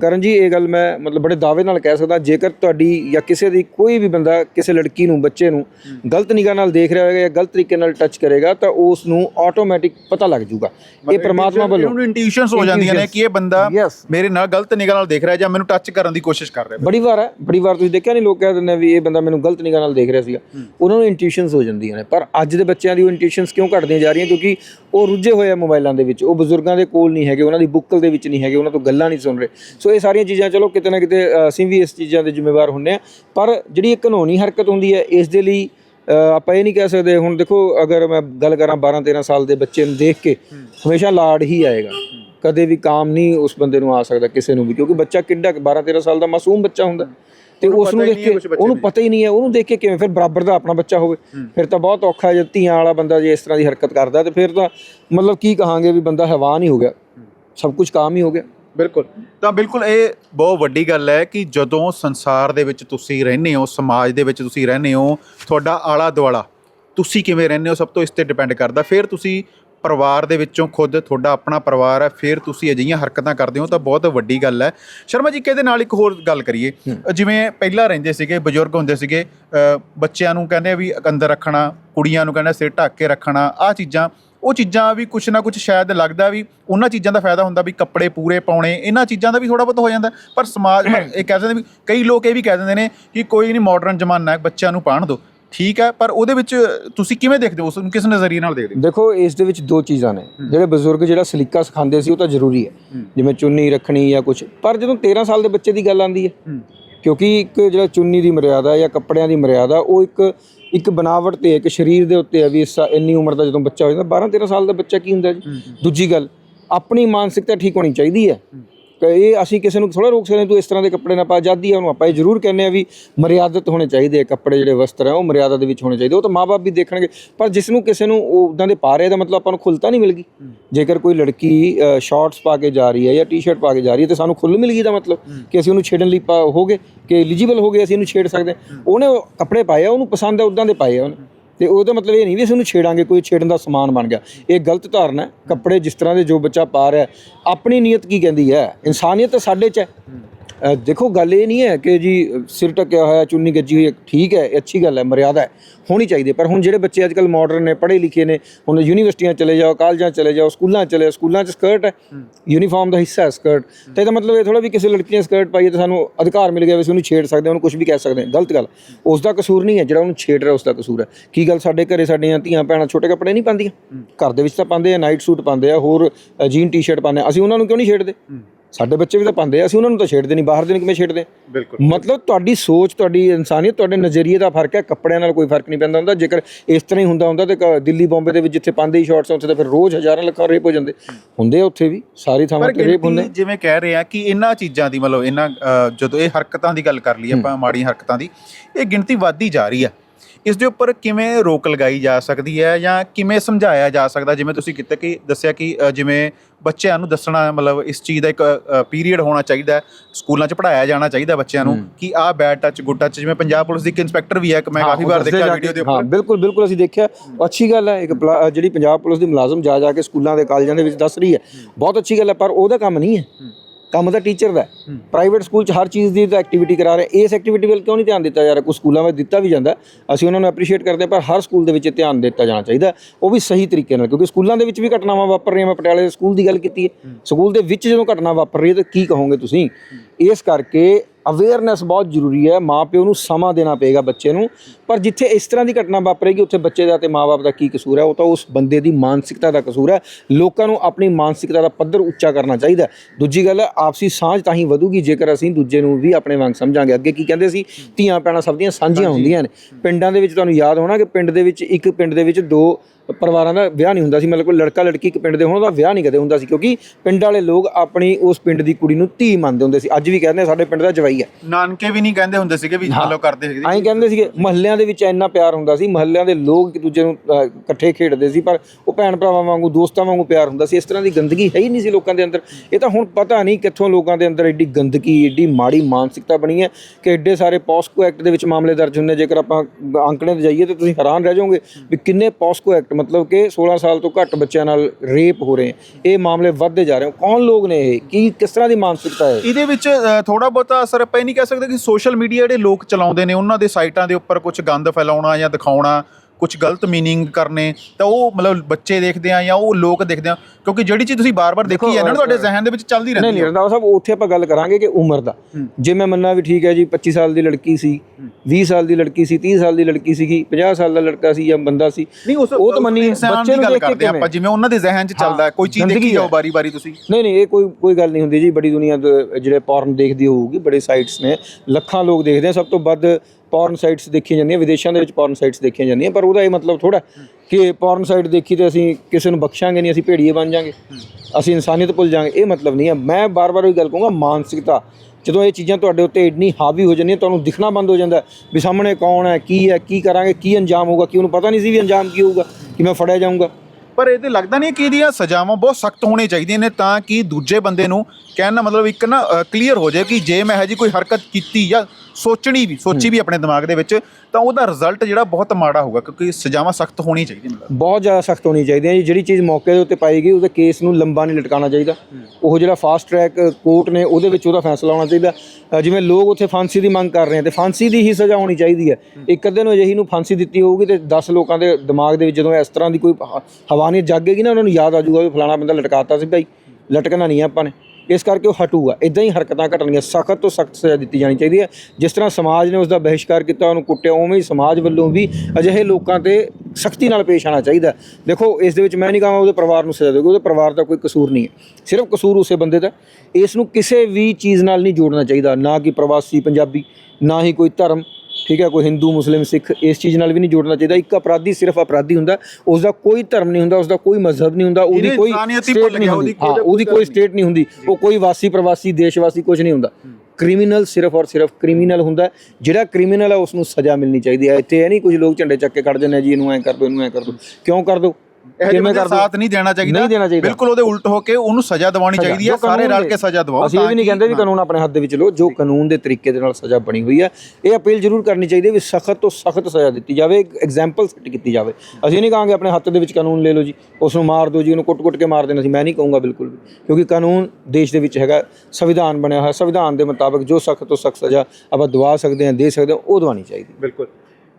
ਕਰਨ ਜੀ ਇਹ ਗੱਲ ਮੈਂ ਮਤਲਬ ਬੜੇ ਦਾਅਵੇ ਨਾਲ ਕਹਿ ਸਕਦਾ ਜੇਕਰ ਤੁਹਾਡੀ ਜਾਂ ਕਿਸੇ ਦੀ ਕੋਈ ਵੀ ਬੰਦਾ ਕਿਸੇ ਲੜਕੀ ਨੂੰ ਬੱਚੇ ਨੂੰ ਗਲਤ ਨਿਗਾਹ ਨਾਲ ਦੇਖ ਰਿਹਾ ਹੋਵੇਗਾ ਜਾਂ ਗਲਤ ਤਰੀਕੇ ਨਾਲ ਟੱਚ ਕਰੇਗਾ ਤਾਂ ਉਸ ਨੂੰ ਆਟੋਮੈਟਿਕ ਪਤਾ ਲੱਗ ਜਾਊਗਾ। ਇਹ ਪ੍ਰਮਾਤਮਾ ਵੱਲੋਂ ਉਹਨੂੰ ਇੰਟੂਇਸ਼ਨਸ ਹੋ ਜਾਂਦੀਆਂ ਨੇ ਕਿ ਇਹ ਬੰਦਾ. ਮੇਰੇ ਨਾਲ ਗਲਤ ਨਿਗਾਹ ਨਾਲ ਦੇਖ ਰਿਹਾ ਜਾਂ ਮੈਨੂੰ ਟੱਚ ਕਰਨ ਦੀ ਕੋਸ਼ਿਸ਼ ਕਰ ਰਿਹਾ ਬੜੀ ਵਾਰ ਹੈ ਬੜੀ ਵਾਰ ਤੁਸੀਂ ਦੇਖਿਆ ਨਹੀਂ ਲੋਕ ਕਹਿ ਦਿੰਦੇ ਵੀ ਇਹ ਬੰਦਾ ਮੈਨੂੰ ਗਲਤ ਨਿਗਾਹ ਨਾਲ ਦੇਖ ਰਿਹਾ ਸੀਗਾ। ਉਹਨਾਂ ਨੂੰ ਇੰਟੂਇਸ਼ਨਸ ਹੋ ਜਾਂਦੀਆਂ ਨੇ ਪਰ ਅੱਜ ਦੇ ਬੱਚਿਆਂ ਦੀ ਉਹ ਇੰਟੂਇਸ਼ਨਸ ਕਿਉਂ ਘਟਦੀਆਂ ਜਾ ਰਹੀਆਂ? ਕਿਉਂਕਿ ਉਹ ਰੁੱਝੇ ਹੋਏ ਆ ਮੋਬਾਈਲਾਂ ਦੇ ਵਿੱਚ ਉਹ ਬਜ਼ੁਰਗਾਂ ਦੇ ਕੋਲ ਨਹੀਂ ਹੈਗੇ ਉਹਨਾਂ ਦੀ ਬੁੱਕਲ ਦੇ ਵਿੱਚ ਨਹੀਂ ਹੈਗੇ ਉਹਨਾਂ ਤੋਂ ਗੱਲਾਂ ਨਹੀਂ ਸੁਣ ਰਹੇ। ਸੋ ਇਹ ਸਾਰੀਆਂ ਚੀਜ਼ਾਂ ਚਲੋ ਕਿਤੇ ਨਾ ਕਿਤੇ ਅਸੀਂ ਵੀ ਇਸ ਚੀਜ਼ਾਂ ਦੇ ਜ਼ਿੰਮੇਵਾਰ ਹੁੰਨੇ ਆ ਪਰ ਜਿਹੜੀ ਇਹ ਕਾਨੂੰਨੀ ਹਰਕਤ ਹੁੰਦੀ ਹੈ ਇਸ ਦੇ ਲਈ ਆਪਾਂ ਇਹ ਨਹੀਂ ਕਹਿ ਸਕਦੇ ਹੁਣ ਦੇਖੋ ਅਗਰ ਮੈਂ ਗੱਲ ਕਰਾਂ 12 13 ਸਾਲ ਦੇ ਬੱਚੇ ਨੂੰ ਦੇਖ ਕੇ ਹਮੇਸ਼ਾ ਲਾਡ ਹੀ ਆਏਗਾ। ਕਦੇ ਵੀ ਕਾਮ ਨਹੀਂ ਉਸ ਬੰਦੇ ਨੂੰ ਆ ਸਕਦਾ ਕਿਸੇ ਨੂੰ ਵੀ ਕਿਉਂਕਿ ਬੱਚਾ ਕਿੱਡਾ 12 13 ਸਾਲ ਦਾ ਮਾਸੂਮ ਬੱਚਾ ਹੁੰਦਾ। ਤੇ ਉਸ ਨੂੰ ਦੇਖ ਨਹੀਂ ਕੇ ਉਹਨੂੰ। ਪਤਾ ਹੀ ਨਹੀਂ ਹੈ ਉਹਨੂੰ ਦੇਖ ਕੇ ਕਿਵੇਂ ਫਿਰ ਬਰਾਬਰ ਦਾ ਆਪਣਾ ਬੱਚਾ ਹੋਵੇ। ਫਿਰ ਤਾਂ ਬਹੁਤ ਔਖਾ ਜੇ ਧੀਆਂ ਵਾਲਾ ਬੰਦਾ ਜੇ ਇਸ ਤਰ੍ਹਾਂ ਦੀ ਹਰਕਤ ਕਰਦਾ ਤੇ ਫਿਰ ਤਾਂ ਮਤਲਬ ਕੀ ਕਹਾਂਗੇ ਵੀ ਬੰਦਾ ਹੈਵਾਨ ਹੀ ਹੋ ਗਿਆ। ਸਭ ਕੁਝ ਕਾਮ ਹੀ ਹੋ ਗਿਆ। ਬਿਲਕੁਲ। ਤਾਂ ਬਿਲਕੁਲ ਇਹ ਬਹੁਤ ਵੱਡੀ ਗੱਲ ਹੈ ਕਿ ਜਦੋਂ ਸੰਸਾਰ ਦੇ ਵਿੱਚ ਤੁਸੀਂ ਰਹਿੰਦੇ ਹੋ ਸਮਾਜ ਦੇ ਵਿੱਚ ਤੁਸੀਂ ਰਹਿੰਦੇ ਹੋ ਤੁਹਾਡਾ ਆਲਾ ਦੁਆਲਾ ਤੁਸੀਂ ਕਿਵੇਂ ਰਹਿੰਦੇ ਹੋ ਸਭ ਤੋਂ ਇਸ ਤੇ ਡਿਪੈਂਡ ਕਰਦਾ। ਫਿਰ ਤੁਸੀਂ ਪਰਿਵਾਰ ਦੇ ਵਿੱਚੋਂ ਖੁਦ ਤੁਹਾਡਾ ਆਪਣਾ ਪਰਿਵਾਰ ਹੈ ਫਿਰ ਤੁਸੀਂ ਅਜਿਹੀਆਂ ਹਰਕਤਾਂ ਕਰਦੇ ਹੋ ਤਾਂ ਬਹੁਤ ਵੱਡੀ ਗੱਲ ਹੈ। ਸ਼ਰਮਾ ਜੀ ਕਿਹਦੇ ਨਾਲ ਇੱਕ ਹੋਰ ਗੱਲ ਕਰੀਏ? ਜਿਵੇਂ ਪਹਿਲਾਂ ਰਹਿੰਦੇ ਸੀਗੇ ਬਜ਼ੁਰਗ ਹੁੰਦੇ ਸੀਗੇ ਬੱਚਿਆਂ ਨੂੰ ਕਹਿੰਦੇ ਆ ਵੀ ਅੰਦਰ ਰੱਖਣਾ ਕੁੜੀਆਂ ਨੂੰ ਕਹਿੰਦੇ ਸਿਰ ਢੱਕ ਕੇ ਰੱਖਣਾ ਆਹ ਚੀਜ਼ਾਂ ਉਹ ਚੀਜ਼ਾਂ ਵੀ ਕੁਛ ਨਾ ਕੁਛ ਸ਼ਾਇਦ ਲੱਗਦਾ ਵੀ ਉਹਨਾਂ ਚੀਜ਼ਾਂ ਦਾ ਫਾਇਦਾ ਹੁੰਦਾ ਵੀ ਕੱਪੜੇ ਪੂਰੇ ਪਾਉਣੇ ਇਹਨਾਂ ਚੀਜ਼ਾਂ ਦਾ ਵੀ ਥੋੜਾ ਬਹੁਤ ਹੋ ਜਾਂਦਾ ਪਰ ਸਮਾਜ ਇਹ ਕਹਿ ਦਿੰਦੇ ਵੀ ਕਈ ਲੋਕ ਇਹ ਵੀ ਕਹਿ ਦਿੰਦੇ ਨੇ ਕਿ ਕੋਈ ਨਹੀਂ ਮਾਡਰਨ ਜ਼ਮਾਨਾ ਹੈ ਬੱਚਿਆਂ ਨੂੰ ਪਾਣ ਦਿਓ। ਠੀਕ ਹੈ ਪਰ ਉਹਦੇ ਵਿੱਚ ਤੁਸੀਂ ਕਿਵੇਂ ਦੇਖਦੇ ਹੋ? ਉਸ ਨੂੰ ਕਿਸ ਨਜ਼ਰੀਏ ਨਾਲ ਦੇਖਦੇ ਹੋ? ਦੇਖੋ ਇਸ ਦੇ ਵਿੱਚ ਦੋ ਚੀਜ਼ਾਂ ਨੇ। ਜਿਹੜੇ ਬਜ਼ੁਰਗ ਜਿਹੜਾ ਸਲੀਕਾ ਸਿਖਾਉਂਦੇ ਸੀ ਉਹ ਤਾਂ ਜ਼ਰੂਰੀ ਹੈ। ਜਿਵੇਂ ਚੁੰਨੀ ਰੱਖਣੀ ਜਾਂ ਕੁਝ ਪਰ ਜਦੋਂ 13 ਸਾਲ ਦੇ ਬੱਚੇ ਦੀ ਗੱਲ ਆਉਂਦੀ ਹੈ ਕਿਉਂਕਿ ਇੱਕ ਜਿਹੜਾ ਚੁੰਨੀ ਦੀ ਮਰਿਆਦਾ ਜਾਂ ਕੱਪੜਿਆਂ ਦੀ ਮਰਿਆਦਾ ਉਹ ਇੱਕ ਇੱਕ ਬਣਾਵਟ ਤੇ ਇੱਕ ਸਰੀਰ ਦੇ ਉੱਤੇ ਹੈ ਵੀ ਇਸ ਇੰਨੀ ਉਮਰ ਦਾ ਜਦੋਂ ਬੱਚਾ ਹੋ ਜਾਂਦਾ 12 13 ਸਾਲ ਦਾ ਬੱਚਾ ਕੀ ਹੁੰਦਾ ਜੀ? ਦੂਜੀ ਗੱਲ ਆਪਣੀ ਮਾਨਸਿਕਤਾ ਠੀਕ ਹੋਣੀ ਚਾਹੀਦੀ ਹੈ। ਇਹ ਅਸੀਂ ਕਿਸੇ ਨੂੰ ਥੋੜਾ ਰੋਕ ਸਕਦੇ ਹਾਂ, ਤੂੰ ਇਸ ਤਰ੍ਹਾਂ ਦੇ ਕੱਪੜੇ ਨਾ ਪਾ ਜਾਦੀ ਆ ਉਹਨੂੰ ਆਪਾਂ ਇਹ ਜ਼ਰੂਰ ਕਹਿੰਦੇ ਆ ਵੀ ਮਰਿਆਦਤ ਹੋਣੇ ਚਾਹੀਦੇ ਆ ਕੱਪੜੇ ਜਿਹੜੇ ਵਸਤਰ ਆ ਉਹ ਮਰਿਆਦਾ ਦੇ ਵਿੱਚ ਹੋਣੇ ਚਾਹੀਦੇ ਉਹ ਤਾਂ ਮਾਪੇ ਵੀ ਦੇਖਣਗੇ। ਪਰ ਜਿਸ ਨੂੰ ਕਿਸੇ ਨੂੰ ਉਹ ਉਦਾਂ ਦੇ ਪਾ ਰਿਹਾ ਦਾ ਮਤਲਬ ਆਪਾਂ ਨੂੰ ਖੁੱਲਤਾ ਨਹੀਂ ਮਿਲ ਗਈ। ਜੇਕਰ ਕੋਈ ਲੜਕੀ ਸ਼ਾਰਟਸ ਪਾ ਕੇ ਜਾ ਰਹੀ ਹੈ ਜਾਂ ਟੀ-ਸ਼ਰਟ ਪਾ ਕੇ ਜਾ ਰਹੀ ਹੈ ਤੇ ਸਾਨੂੰ ਖੁੱਲ ਮਿਲ ਗਈ ਦਾ ਮਤਲਬ ਕਿ ਅਸੀਂ ਉਹਨੂੰ ਛੇੜਨ ਲਈ ਪਾ- ਹੋ ਗਏ ਕਿ ਐਲੀਜੀਬਲ ਹੋ ਗਏ ਅਸੀਂ ਇਹਨੂੰ ਛੇੜ ਸਕਦੇ ਹਾਂ। ਉਹਨੇ ਉਹ ਕੱਪੜੇ ਪਾਏ ਆ ਉਹਨੂੰ ਪਸੰਦ ਆ ਉਦਾਂ ਦੇ ਪਾਏ ਆ ਉਹਨੇ। ਤੇ ਉਹਦਾ ਮਤਲਬ ਇਹ ਨਹੀਂ ਵੀ ਅਸੀਂ ਉਹਨੂੰ ਛੇੜਾਂਗੇ, ਕੋਈ ਛੇੜਨ ਦਾ ਸਮਾਨ ਬਣ ਗਿਆ। ਇਹ ਗਲਤ ਧਾਰਨਾ ਹੈ। ਕੱਪੜੇ ਜਿਸ ਤਰ੍ਹਾਂ ਦੇ ਜੋ ਬੱਚਾ ਪਾ ਰਿਹਾ ਆਪਣੀ ਨੀਅਤ ਕੀ ਕਹਿੰਦੀ ਹੈ? ਇਨਸਾਨੀਅਤ ਤਾਂ ਸਾਡੇ 'ਚ ਹੈ। ਦੇਖੋ ਗੱਲ ਇਹ ਨਹੀਂ ਹੈ ਕਿ ਜੀ ਸਿਰ ਟਕਿਆ ਹੋਇਆ ਚੁੰਨੀ ਗੱਜੀ ਹੋਈ ਠੀਕ ਹੈ ਇਹ ਅੱਛੀ ਗੱਲ ਹੈ ਮਰਿਆਦਾ ਹੈ ਹੋਣੀ ਚਾਹੀਦੀ। ਪਰ ਹੁਣ ਜਿਹੜੇ ਬੱਚੇ ਅੱਜ ਕੱਲ ਮਾਡਰਨ ਨੇ ਪੜ੍ਹੇ ਲਿਖੇ ਨੇ ਹੁਣ ਯੂਨੀਵਰਸਿਟੀਆਂ ਚਲੇ ਜਾਓ ਕਾਲਜਾਂ ਚਲੇ ਜਾਓ ਸਕੂਲਾਂ ਚਲੇ ਜਾਓ ਸਕੂਲਾਂ 'ਚ ਸਕਰਟ ਹੈ ਯੂਨੀਫਾਰਮ ਦਾ ਹਿੱਸਾ ਹੈ ਸਕਰਟ ਤੇ ਇਹਦਾ ਮਤਲਬ ਇਹ ਥੋੜਾ ਵੀ ਕਿਸੇ ਲੜਕੀ ਨੇ ਸਕਰਟ ਪਾਈ ਹੈ ਤਾਂ ਸਾਨੂੰ ਅਧਿਕਾਰ ਮਿਲ ਗਿਆ ਵੀ ਅਸੀਂ ਉਹਨੂੰ ਛੇੜ ਸਕਦੇ ਹਾਂ ਉਹਨੂੰ ਕੁਝ ਵੀ ਕਹਿ ਸਕਦੇ ਹਾਂ ਗਲਤ ਗੱਲ। ਉਸ ਦਾ ਕਸੂਰ ਨਹੀਂ ਹੈ ਜਿਹੜਾ ਉਹਨੂੰ ਛੇੜ ਰਿਹਾ ਉਸ ਦਾ ਕਸੂਰ ਹੈ। ਕੀ ਗੱਲ ਸਾਡੇ ਘਰੇ ਸਾਡੀਆਂ ਧੀਆਂ ਭੈਣਾਂ ਛੋਟੇ ਕੱਪੜੇ ਨਹੀਂ ਪਾਉਂਦੀਆਂ? ਘਰ ਦੇ ਵਿੱਚ ਤਾਂ ਪਾਉਂਦੇ ਆ ਨਾਈਟ ਸੂਟ ਪਾਉਂਦੇ ਆ ਹੋਰ ਜੀਨ ਟੀ-ਸ਼ਰਟ ਪਾਉਂਦੇ ਆ ਅਸੀਂ ਉਹਨਾਂ ਨੂੰ ਕਿਉਂ ਨਹੀਂ ਛੇੜਦੇ? ਸਾਡੇ ਬੱਚੇ ਵੀ ਤਾਂ ਪਾਉਂਦੇ ਆ ਅਸੀਂ ਉਹਨਾਂ ਨੂੰ ਤਾਂ ਛੇੜਦੇ ਨਹੀਂ ਬਾਹਰ ਦੇ ਨੂੰ ਕਿਵੇਂ ਛੇੜਦੇ? ਬਿਲਕੁਲ। ਮਤਲਬ ਤੁਹਾਡੀ ਸੋਚ ਤੁਹਾਡੀ ਇਨਸਾਨੀਅਤ ਤੁਹਾਡੇ ਨਜ਼ਰੀਏ ਦਾ ਫ਼ਰਕ ਹੈ ਕੱਪੜਿਆਂ ਨਾਲ ਕੋਈ ਫ਼ਰਕ ਨਹੀਂ ਪੈਂਦਾ ਹੁੰਦਾ ਜੇਕਰ ਇਸ ਤਰ੍ਹਾਂ ਹੀ ਹੁੰਦਾ ਹੁੰਦਾ ਤੇ ਕ- ਦਿੱਲੀ ਬੰਬੇ ਦੇ ਵਿੱਚ ਜਿੱਥੇ ਪਾਉਂਦੇ ਹੀ ਸ਼ਾਰਟਸ ਉੱਥੇ ਤਾਂ ਫਿਰ ਰੋਜ਼ ਹਜ਼ਾਰਾਂ ਲੱਖਾਂ ਰੇਪ ਹੋ ਜਾਂਦੇ। ਹੁੰਦੇ ਆ ਉੱਥੇ ਵੀ ਸਾਰੀ ਥਾਵਾਂ ਪਰ ਤੇ ਰੇਪ ਹੁੰਦੇ। ਗਿਣਤੀ ਜਿਵੇਂ ਕਹਿ ਰਹੇ ਆ ਕਿ ਇਹਨਾਂ ਚੀਜ਼ਾਂ ਦੀ ਮਤਲਬ ਇਹਨਾਂ ਅ, ਜਦੋਂ ਇਹ ਹਰਕਤਾਂ ਦੀ ਗੱਲ ਕਰ ਲਈ ਆਪਾਂ ਮਾੜੀਆਂ ਹਰਕਤਾਂ ਦੀ ਇਹ ਗਿਣਤੀ ਵੱਧਦੀ ਜਾ ਰਹੀ ਆ। ਇਸ ਦੇ ਉੱਪਰ ਕਿਵੇਂ ਰੋਕ ਲਗਾਈ ਜਾ ਸਕਦੀ ਹੈ ਜਾਂ ਕਿਵੇਂ ਸਮਝਾਇਆ ਜਾ ਸਕਦਾ? ਜਿਵੇਂ ਤੁਸੀਂ ਕਿਤੇ ਕਿ ਦੱਸਿਆ ਕਿ ਅ, ਜਿਵੇਂ ਬੱਚਿਆਂ ਨੂੰ ਦੱਸਣਾ ਮਤਲਬ ਇਸ ਚੀਜ਼ ਦਾ ਇੱਕ ਪੀਰੀਅਡ ਹੋਣਾ ਚਾਹੀਦਾ ਹੈ। ਸਕੂਲਾਂ 'ਚ ਪੜਾਇਆ ਜਾਣਾ ਚਾਹੀਦਾ ਬੱਚਿਆਂ ਨੂੰ ਕਿ ਆਹ ਬੈਡ ਟੱਚ ਗੁੱਡ ਟੱਚ ਜਿਵੇਂ ਪੰਜਾਬ ਪੁਲਿਸ ਦੀ ਇੱਕ ਇੰਸਪੈਕਟਰ ਵੀ ਹੈ ਇੱਕ ਮੈਂ ਹਾਂ, ਕਾਫੀ ਉਹ ਵਾਰ ਦੱਸਦੇ ਦੇਖਿਆ ਜਾ ਵੀਡੀਓ ਦੇ ਹਾਂ ਉੱਪਰ। ਬਿਲਕੁਲ ਬਿਲਕੁਲ ਅਸੀਂ ਦੇਖਿਆ। ਉਹ ਅੱਛੀ ਗੱਲ ਹੈ ਇੱਕ ਪਲਾ- ਅ, ਜਿਹੜੀ ਪੰਜਾਬ ਪੁਲਿਸ ਦੀ ਮੁਲਾਜ਼ਮ ਜਾ ਜਾ ਕੇ ਸਕੂਲਾਂ ਦੇ ਕਾਲਜਾਂ ਦੇ ਵਿੱਚ ਦੱਸ ਰਹੀ ਹੈ। ਬਹੁਤ ਅੱਛੀ ਗੱਲ ਹੈ ਪਰ ਉਹਦਾ ਕੰਮ ਨਹੀਂ ਹੈ। ਕੰਮ ਤਾਂ ਟੀਚਰ ਦਾ ਪ੍ਰਾਈਵੇਟ ਸਕੂਲ 'ਚ ਹਰ ਚੀਜ਼ ਦੀ ਤਾਂ ਐਕਟੀਵਿਟੀ ਕਰਾ ਰਹੇ। ਇਸ ਐਕਟੀਵਿਟੀ ਵੱਲ ਕਿਉਂ ਨਹੀਂ ਧਿਆਨ ਦਿੱਤਾ ਜਾ ਰਿਹਾ? ਕੁਝ ਸਕੂਲਾਂ ਵਿੱਚ ਦਿੱਤਾ ਵੀ ਜਾਂਦਾ ਅਸੀਂ ਉਹਨਾਂ ਨੂੰ ਐਪਰੀਸ਼ੀਏਟ ਕਰਦੇ ਹਾਂ ਪਰ ਹਰ ਸਕੂਲ ਦੇ ਵਿੱਚ ਧਿਆਨ ਦਿੱਤਾ ਜਾਣਾ ਚਾਹੀਦਾ ਉਹ ਵੀ ਸਹੀ ਤਰੀਕੇ ਨਾਲ ਕਿਉਂਕਿ ਸਕੂਲਾਂ ਦੇ ਵਿੱਚ ਵੀ ਘਟਨਾਵਾਂ ਵਾਪਰ ਰਹੀਆਂ। ਮੈਂ ਪਟਿਆਲੇ ਦੇ ਸਕੂਲ ਦੀ ਗੱਲ ਕੀਤੀ ਹੈ। ਸਕੂਲ ਦੇ ਵਿੱਚ ਜਦੋਂ ਘਟਨਾ ਵਾਪਰ ਰਹੀ ਹੈ ਤਾਂ ਕੀ ਕਹੋਗੇ ਤੁਸੀਂ? ਇਸ ਕਰਕੇ ਅਵੇਅਰਨੈਸ ਬਹੁਤ ਜ਼ਰੂਰੀ ਹੈ ਮਾਪਿਓ ਨੂੰ ਸਮਾਂ ਦੇਣਾ ਪਏਗਾ ਬੱਚੇ ਨੂੰ। ਪਰ ਜਿੱਥੇ ਇਸ ਤਰ੍ਹਾਂ ਦੀ ਘਟਨਾ ਵਾਪਰੇਗੀ ਉੱਥੇ ਬੱਚੇ ਦਾ ਤੇ ਮਾਪੇ ਦਾ ਕੀ ਕਸੂਰ ਹੈ? ਉਹ ਤਾਂ ਉਸ ਬੰਦੇ ਦੀ ਮਾਨਸਿਕਤਾ ਦਾ ਕਸੂਰ ਹੈ। ਲੋਕਾਂ ਨੂੰ ਆਪਣੀ ਮਾਨਸਿਕਤਾ ਦਾ ਪੱਧਰ ਉੱਚਾ ਕਰਨਾ ਚਾਹੀਦਾ। ਦੂਜੀ ਗੱਲ ਆਪਸੀ ਸਾਂਝ ਤਾਂ ਹੀ ਵਧੂਗੀ ਜੇਕਰ ਅਸੀਂ ਦੂਜੇ ਨੂੰ ਵੀ ਆਪਣੇ ਵਾਂਗ ਸਮਝਾਂਗੇ। ਅੱਗੇ ਕੀ ਕਹਿੰਦੇ ਸੀ? ਧੀਆਂ ਪੈਣਾ ਸਭ ਦੀਆਂ ਸਾਂਝੀਆਂ ਹੁੰਦੀਆਂ ਨੇ। ਪਿੰਡਾਂ ਦੇ ਵਿੱਚ ਤੁਹਾਨੂੰ ਯਾਦ ਹੋਣਾ ਕਿ ਪਿੰਡ ਦੇ ਵਿੱਚ ਇੱਕ ਪਿੰਡ ਦੇ ਵਿੱਚ ਦੋ ਪਰਿਵਾਰਾਂ ਦਾ ਵਿਆਹ ਨਹੀਂ ਹੁੰਦਾ ਸੀ। ਮਤਲਬ ਕੋਈ ਲੜਕਾ ਲੜਕੀ ਇੱਕ ਪਿੰਡ ਦੇ ਹੋਣ ਉਹਦਾ ਵਿਆਹ ਨਹੀਂ ਕਦੇ ਹੁੰਦਾ ਸੀ ਕਿਉਂਕਿ ਪਿੰਡ ਵਾਲੇ ਲੋਕ ਆਪਣੀ ਉਸ ਪਿੰਡ ਦੀ ਕੁੜੀ ਨੂੰ ਧੀ ਮੰਨਦੇ ਹੁੰਦੇ ਸੀ। ਅੱਜ ਵੀ ਕਹਿੰਦੇ ਆ, ਸਾਡੇ ਪਿੰਡ ਦਾ ਜਵਾਈ ਹੈ ਨਾਨਕੇ ਵੀ ਨਹੀਂ ਕਹਿੰਦੇ ਹੁੰਦੇ ਸੀਗੇ ਵੀ ਫਾਲੋ ਕਰਦੇ ਸੀਗੇ। ਐਂ ਕਹਿੰਦੇ ਸੀਗੇ ਮਹੱਲਿਆਂ ਦੇ ਵਿੱਚ ਇੰਨਾ ਪਿਆਰ ਹੁੰਦਾ ਸੀ ਮਹੱਲਿਆਂ ਦੇ ਲੋਕ ਇੱਕ ਦੂਜੇ ਨੂੰ ਅਹ, ਇਕੱਠੇ ਖੇਡਦੇ ਸੀ ਪਰ ਉਹ ਭੈਣ ਭਰਾਵਾਂ ਵਾਂਗੂ ਦੋਸਤਾਂ ਵਾਂਗੂ ਪਿਆਰ ਹੁੰਦਾ ਸੀ। ਇਸ ਤਰ੍ਹਾਂ ਦੀ ਗੰਦਗੀ ਹੈ ਹੀ ਨਹੀਂ ਸੀ ਲੋਕਾਂ ਦੇ ਅੰਦਰ। ਇਹ ਤਾਂ ਹੁਣ ਪਤਾ ਨਹੀਂ ਕਿੱਥੋਂ ਲੋਕਾਂ ਦੇ ਅੰਦਰ ਐਡੀ ਗੰਦਗੀ ਐਡੀ ਮਾੜੀ ਮਾਨਸਿਕਤਾ ਬਣੀ ਹੈ ਕਿ ਐਡੇ ਸਾਰੇ ਪੋਸਕੋ ਐਕਟ ਦੇ ਵਿੱਚ ਮਾਮਲੇ ਦਰਜ ਹੁੰਦੇ ਜੇਕਰ ਆਪਾਂ ਅੰਕੜੇ ਤੇ ਜਾਈਏ ਤਾਂ ਤੁਸੀਂ ਹੈਰਾਨ ਰਹਿ ਜਾਓਗੇ ਵੀ ਕਿੰਨੇ ਪੋਸਕੋ ਐਕਟ ਮਤਲਬ ਕਿ 16 ਸਾਲ ਤੋਂ ਘੱਟ ਬੱਚਿਆਂ ਨਾਲ ਰੇਪ ਹੋ ਰਹੇ ਇਹ ਮਾਮਲੇ ਵੱਧਦੇ ਜਾ ਰਹੇ ਕੌਣ ਲੋਕ ਨੇ ਇਹ? ਕੀ, ਕਿਸ ਤਰ੍ਹਾਂ ਦੀ ਮਾਨਸਿਕਤਾ ਹੈ? ਇਹਦੇ ਵਿੱਚ ਥੋੜਾ ਬਹੁਤਾ ਅਸਰ ਆਪਾਂ ਇਹ ਨਹੀਂ ਕਹਿ ਸਕਦੇ ਕਿ ਸੋਸ਼ਲ ਮੀਡੀਆ ਜਿਹੜੇ ਲੋਕ ਚਲਾਉਂਦੇ ਨੇ, ਉਹਨਾਂ ਦੇ ਸਾਈਟਾਂ ਦੇ ਉੱਪਰ ਕੁਝ ਗੰਦ ਫੈਲਾਉਣਾ ਜਾਂ ਦਿਖਾਉਣਾ ਕੁਝ ਗਲਤ ਮੀਨਿੰਗ ਕਰਨੇ ਤਾਂ ਉਹ ਮਤਲਬ ਬੱਚੇ ਦੇਖਦੇ ਆ ਜਾਂ ਉਹ ਲੋਕ ਦੇਖਦੇ ਆ ਕਿਉਂਕਿ ਜਿਹੜੀ ਚੀਜ਼ ਤੁਸੀਂ ਬਾਰ-ਬਾਰ ਦੇਖੀ ਹੈ ਨਾ ਤੁਹਾਡੇ ਜ਼ਿਹਨ ਦੇ ਵਿੱਚ ਚੱਲਦੀ ਨਹੀਂ ਰਹਿੰਦੀ ਨਹੀਂ ਹੈ। ਰੰਦਾਵਾ ਸਾਹਿਬ ਉੱਥੇ ਆਪਾਂ ਗੱਲ ਕਰਾਂਗੇ ਕਿ ਉਮਰ ਦਾ। ਜੇ ਮੈਂ ਮੰਨਾਂ ਵੀ ਠੀਕ ਹੈ ਜੀ 25 ਸਾਲ ਦੀ ਲੜਕੀ ਸੀ 20 ਸਾਲ ਦੀ ਲੜਕੀ ਸੀ 30 ਸਾਲ ਦੀ ਲੜਕੀ ਸੀਗੀ 50 ਸਾਲ ਦਾ ਲੜਕਾ ਸੀ ਜਾਂ ਬੰਦਾ ਸੀ ਨਹੀਂ ਉਹ ਤਾਂ ਇਨਸਾਨ ਬੱਚੇ ਨੂੰ ਦੇਖ ਕੇ ਆਪਾਂ? ਜਿਵੇਂ ਉਹਨਾਂ ਦੇ ਜ਼ਿਹਨ 'ਚ ਚੱਲਦਾ ਹੈ, ਕੋਈ ਚੀਜ਼ ਦੇਖੀ ਜਾਓ। ਬਾਰੀ-ਬਾਰੀ ਤੁਸੀਂ? ਨਹੀਂ ਨਹੀਂ ਇਹ ਕੋਈ ਕੋਈ ਗੱਲ ਨਹੀਂ ਹੁੰਦੀ ਜੀ ਬੜੀ ਦੁਨੀਆ ਜਿਹੜੇ ਪੌਰਨ ਦੇਖਦੀ ਹੋਊਗੀ ਬੜੇ ਸਾਈਟਸ ਨੇ ਲੱਖਾਂ ਲੋਕ ਦੇਖਦੇ ਆ ਸਭ ਤੋਂ ਵੱਧ ਪੌਰਨ ਸਾਈਟਸ ਦੇਖੀਆਂ ਜਾਂਦੀਆਂ, ਵਿਦੇਸ਼ਾਂ ਦੇ ਵਿੱਚ ਪੌਰਨ ਸਾਈਟਸ ਦੇਖੀਆਂ ਜਾਂਦੀਆਂ, ਪਰ ਉਹਦਾ ਇਹ ਮਤਲਬ ਥੋੜਾ ਕਿ ਪੌਰਨ ਸਾਈਟ ਦੇਖੀ ਤੇ ਅਸੀਂ ਕਿਸੇ ਨੂੰ ਬਖਸ਼ਾਂਗੇ ਨਹੀਂ, ਅਸੀਂ ਭੇੜੀਏ ਬਣ ਜਾਾਂਗੇ, ਅਸੀਂ ਇਨਸਾਨੀਅਤ ਭੁੱਲ ਜਾਾਂਗੇ, ਇਹ ਮਤਲਬ ਨਹੀਂ ਹੈ। ਮੈਂ ਬਾਰ-ਬਾਰ ਉਹੀ ਗੱਲ ਕਹੂੰਗਾ, ਮਾਨਸਿਕਤਾ। ਜਦੋਂ ਇਹ ਚੀਜ਼ਾਂ ਤੁਹਾਡੇ ਉੱਤੇ ਇੰਨੀ ਹਾਵੀ ਹੋ ਜਾਂਦੀਆਂ, ਤੁਹਾਨੂੰ ਦਿਖਣਾ ਬੰਦ ਹੋ ਜਾਂਦਾ ਵੀ ਸਾਹਮਣੇ ਕੌਣ ਹੈ, ਕੀ ਹੈ, ਕੀ ਕਰਾਂਗੇ, ਕੀ ਅੰਜਾਮ ਹੋਊਗਾ, ਕਿ ਉਹਨੂੰ ਪਤਾ ਨਹੀਂ ਸੀ ਵੀ ਅੰਜਾਮ ਕੀ ਹੋਊਗਾ, ਕਿ ਮੈਂ ਫੜਿਆ ਜਾਊਂਗਾ। ਪਰ ਇਹ ਤੇ ਲੱਗਦਾ ਨਹੀਂ ਕਿ ਇਹਦੀਆਂ ਸਜ਼ਾਵਾਂ ਬਹੁਤ ਸਖਤ ਹੋਣੀਆਂ ਚਾਹੀਦੀਆਂ ਨੇ ਤਾਂ ਕਿ ਦੂਜੇ ਬੰਦੇ ਨੂੰ ਕਹਿਣ ਦਾ ਮਤਲਬ ਇੱਕ ਨਾ ਕਲੀਅਰ ਹੋ ਜਾਏ ਕਿ ਜੇ ਮੈਂ ਇਹ ਜੀ ਕੋਈ ਹਰਕਤ ਕੀਤੀ ਜਾਂ ਸੋਚਣੀ ਵੀ ਸੋਚੀ ਵੀ ਆਪਣੇ ਦਿਮਾਗ ਦੇ ਵਿੱਚ ਤਾਂ ਉਹਦਾ ਰਿਜ਼ਲਟ ਜਿਹੜਾ ਬਹੁਤ ਮਾੜਾ ਹੋਊਗਾ ਕਿਉਂਕਿ ਸਜ਼ਾਵਾਂ ਸਖਤ ਹੋਣੀ ਚਾਹੀਦੀ ਲੱਗਦਾ। ਬਹੁਤ ਜ਼ਿਆਦਾ ਸਖਤ ਹੋਣੀ ਚਾਹੀਦੀ ਹੈ ਜੀ। ਜਿਹੜੀ ਚੀਜ਼ ਮੌਕੇ ਦੇ ਉੱਤੇ ਪਾਈ ਗਈ ਉਹਦੇ ਕੇਸ ਨੂੰ ਲੰਬਾ ਨਹੀਂ ਲਟਕਾਉਣਾ ਚਾਹੀਦਾ। ਉਹ ਜਿਹੜਾ ਫਾਸਟ ਟਰੈਕ ਕੋਰਟ ਨੇ ਉਹਦੇ ਵਿੱਚ ਉਹਦਾ ਫੈਸਲਾ ਹੋਣਾ ਚਾਹੀਦਾ। ਜਿਵੇਂ ਲੋਕ ਉੱਥੇ ਫਾਂਸੀ ਦੀ ਮੰਗ ਕਰ ਰਹੇ ਆ ਤੇ ਫਾਂਸੀ ਦੀ ਹੀ ਸਜ਼ਾ ਹੋਣੀ ਚਾਹੀਦੀ ਹੈ। ਇੱਕ ਅੱਧੇ ਨੂੰ ਅਜਿਹੀ ਨੂੰ ਫਾਂਸੀ ਦਿੱਤੀ ਹੋਊਗੀ ਤੇ 10 ਲੋਕਾਂ ਦੇ ਦਿਮਾਗ ਦੇ ਵਿੱਚ ਜਦੋਂ ਇਸ ਤਰ੍ਹਾਂ ਦੀ ਕੋਈ ਹ- ਹਵਾਨੀਅਤ ਜਾਗੇਗੀ ਨਾ ਉਹਨਾਂ ਨੂੰ ਯਾਦ ਆ ਜਾਊਗਾ ਵੀ ਫਲਾਣਾ ਬੰਦਾ ਲਟਕਾਤਾ ਸੀ ਭਾਈ। ਲਟਕਣਾ ਨਹੀਂ ਆਪਾਂ ਨੇ। ਇਸ ਕਰਕੇ ਉਹ ਹਟੂਗਾ। ਇਦਾਂ ਹੀ ਹਰਕਤਾਂ ਘਟਣਗੀਆਂ। ਸਖਤ ਤੋਂ ਸਖਤ ਸਜ਼ਾ ਦਿੱਤੀ ਜਾਣੀ ਚਾਹੀਦੀ ਹੈ। ਜਿਸ ਤਰ੍ਹਾਂ ਸਮਾਜ ਨੇ ਉਸ ਦਾ ਬਹਿਸ਼ਕਾਰ ਕੀਤਾ, ਉਹਨੂੰ ਕੁੱਟਿਆ, ਉਵੇਂ ਹੀ ਸਮਾਜ ਵੱਲੋਂ ਵੀ ਅਜਿਹੇ ਲੋਕਾਂ ਤੇ ਸਖਤੀ ਨਾਲ ਪੇਸ਼ ਆਉਣਾ ਚਾਹੀਦਾ ਦੇਖੋ, ਇਸ ਦੇ ਵਿੱਚ ਮੈਂ ਨਹੀਂ ਕਹਾਂ ਉਹਦੇ ਪਰਿਵਾਰ ਨੂੰ ਸਜ਼ਾ ਦੇਵੇ ਉਹਦੇ ਪਰਿਵਾਰ ਦਾ ਕੋਈ ਕਸੂਰ ਨਹੀਂ ਹੈ। ਸਿਰਫ ਕਸੂਰ ਉਸੇ ਬੰਦੇ ਦਾ ਇਸ ਨੂੰ ਕਿਸੇ ਵੀ ਚੀਜ਼ ਨਾਲ ਨਹੀਂ ਜੋੜਨਾ ਚਾਹੀਦਾ। ਨਾ ਕਿ ਪ੍ਰਵਾਸੀ ਪੰਜਾਬੀ, ਨਾ ਹੀ ਕੋਈ ਧਰਮ। ਠੀਕ ਹੈ ਕੋਈ ਹਿੰਦੂ ਮੁਸਲਿਮ ਸਿੱਖ ਇਸ ਚੀਜ਼ ਨਾਲ ਵੀ ਨਹੀਂ ਜੋੜਨਾ ਚਾਹੀਦਾ। ਇੱਕ ਅਪਰਾਧੀ ਸਿਰਫ ਅਪਰਾਧੀ ਹੁੰਦਾ ਉਸ ਦਾ ਕੋਈ ਧਰਮ ਨਹੀਂ ਹੁੰਦਾ ਉਸ ਦਾ ਕੋਈ ਮਜ਼ਹਬ ਨਹੀਂ ਹੁੰਦਾ ਉਹਦੀ ਕੋਈ ਭੁੱਲ ਨਹੀਂ ਹੁੰਦੀ। ਉਹਦੀ ਕੋਈ ਸਟੇਟ ਨਹੀਂ ਹੁੰਦੀ। ਉਹ ਕੋਈ ਵਾਸੀ ਪ੍ਰਵਾਸੀ ਦੇਸ਼ਵਾਸੀ ਕੁਝ ਨਹੀਂ ਹੁੰਦਾ। ਕ੍ਰਿਮੀਨਲ ਸਿਰਫ ਔਰ ਸਿਰਫ ਕ੍ਰਿਮੀਨਲ ਹੁੰਦਾ। ਜਿਹੜਾ ਕ੍ਰਿਮੀਨਲ ਹੈ ਉਸ ਨੂੰ ਸਜ਼ਾ ਮਿਲਣੀ ਚਾਹੀਦੀ ਹੈ। ਇੱਥੇ ਇਹ ਨਹੀਂ ਕੁਝ ਲੋਕ ਝੰਡੇ ਚੱਕ ਕੇ ਖੜ ਜਾਂਦੇ ਆ ਜੀ ਇਹਨੂੰ ਐਂ ਕਰ ਦੋ ਇਹਨੂੰ ਐਂ ਕਰ ਦੋ। ਕਿਉਂ ਕਰ ਦੋ? ਕਿਵੇਂ ਜਿਵੇਂ ਕਰ ਦੋ? ਸਾਥ ਨਹੀਂ ਦੇਣਾ ਚਾਹੀਦਾ। ਨਹੀਂ ਦੇਣਾ ਚਾਹੀਦਾ। ਬਿਲਕੁਲ ਉਹਦੇ ਉਲਟ ਹੋ ਕੇ ਉਹਨੂੰ ਸਜ਼ਾ ਦਿਵਾਉਣੀ ਚਾਹੀਦੀ ਹੈ ਸਾਰੇ ਰਲ ਕੇ ਸਜ਼ਾ ਦਿਵਾਓ ਅਸੀਂ ਇਹ ਵੀ ਨਹੀਂ ਕਹਿੰਦੇ ਵੀ ਕਾਨੂੰਨ ਆਪਣੇ ਹੱਥ ਦੇ ਵਿੱਚ ਲਓ ਜੋ ਕਾਨੂੰਨ ਦੇ ਤਰੀਕੇ ਦੇ ਨਾਲ ਸਜ਼ਾ ਬਣੀ ਹੋਈ ਹੈ ਇਹ ਅਪੀਲ ਜ਼ਰੂਰ ਕਰਨੀ ਚਾਹੀਦੀ ਹੈ ਵੀ ਸਖਤ ਤੋਂ ਸਖਤ ਸਜ਼ਾ ਦਿੱਤੀ ਜਾਵੇ ਐਗਜ਼ਾਮਪਲ ਸੈੱਟ ਕੀਤੀ ਜਾਵੇ। ਅਸੀਂ ਨਹੀਂ ਕਹਾਂਗੇ ਆਪਣੇ ਹੱਥ ਦੇ ਵਿੱਚ ਕਾਨੂੰਨ ਲੈ ਲਓ ਜੀ ਉਸ ਨੂੰ ਮਾਰ ਦਿਓ ਜੀ ਉਹਨੂੰ ਕੁੱਟ-ਕੁੱਟ ਕੇ ਮਾਰ ਦੇਣਾ ਸੀ ਮੈਂ ਨਹੀਂ ਕਹੂੰਗਾ ਬਿਲਕੁਲ ਵੀ। ਕਿਉਂਕਿ ਕਾਨੂੰਨ ਦੇਸ਼ ਦੇ ਵਿੱਚ ਹੈਗਾ ਸੰਵਿਧਾਨ ਬਣਿਆ ਹੋਇਆ ਸੰਵਿਧਾਨ ਦੇ ਮੁਤਾਬਕ ਜੋ ਸਖਤ ਤੋਂ ਸਖਤ ਸਜ਼ਾ ਆਪਾਂ ਦਵਾ ਸਕਦੇ ਹਾਂ ਦੇ ਸਕਦੇ ਹਾਂ ਉਹ ਦਵਾਉਣੀ ਚਾਹੀਦੀ ਬਿਲਕੁਲ।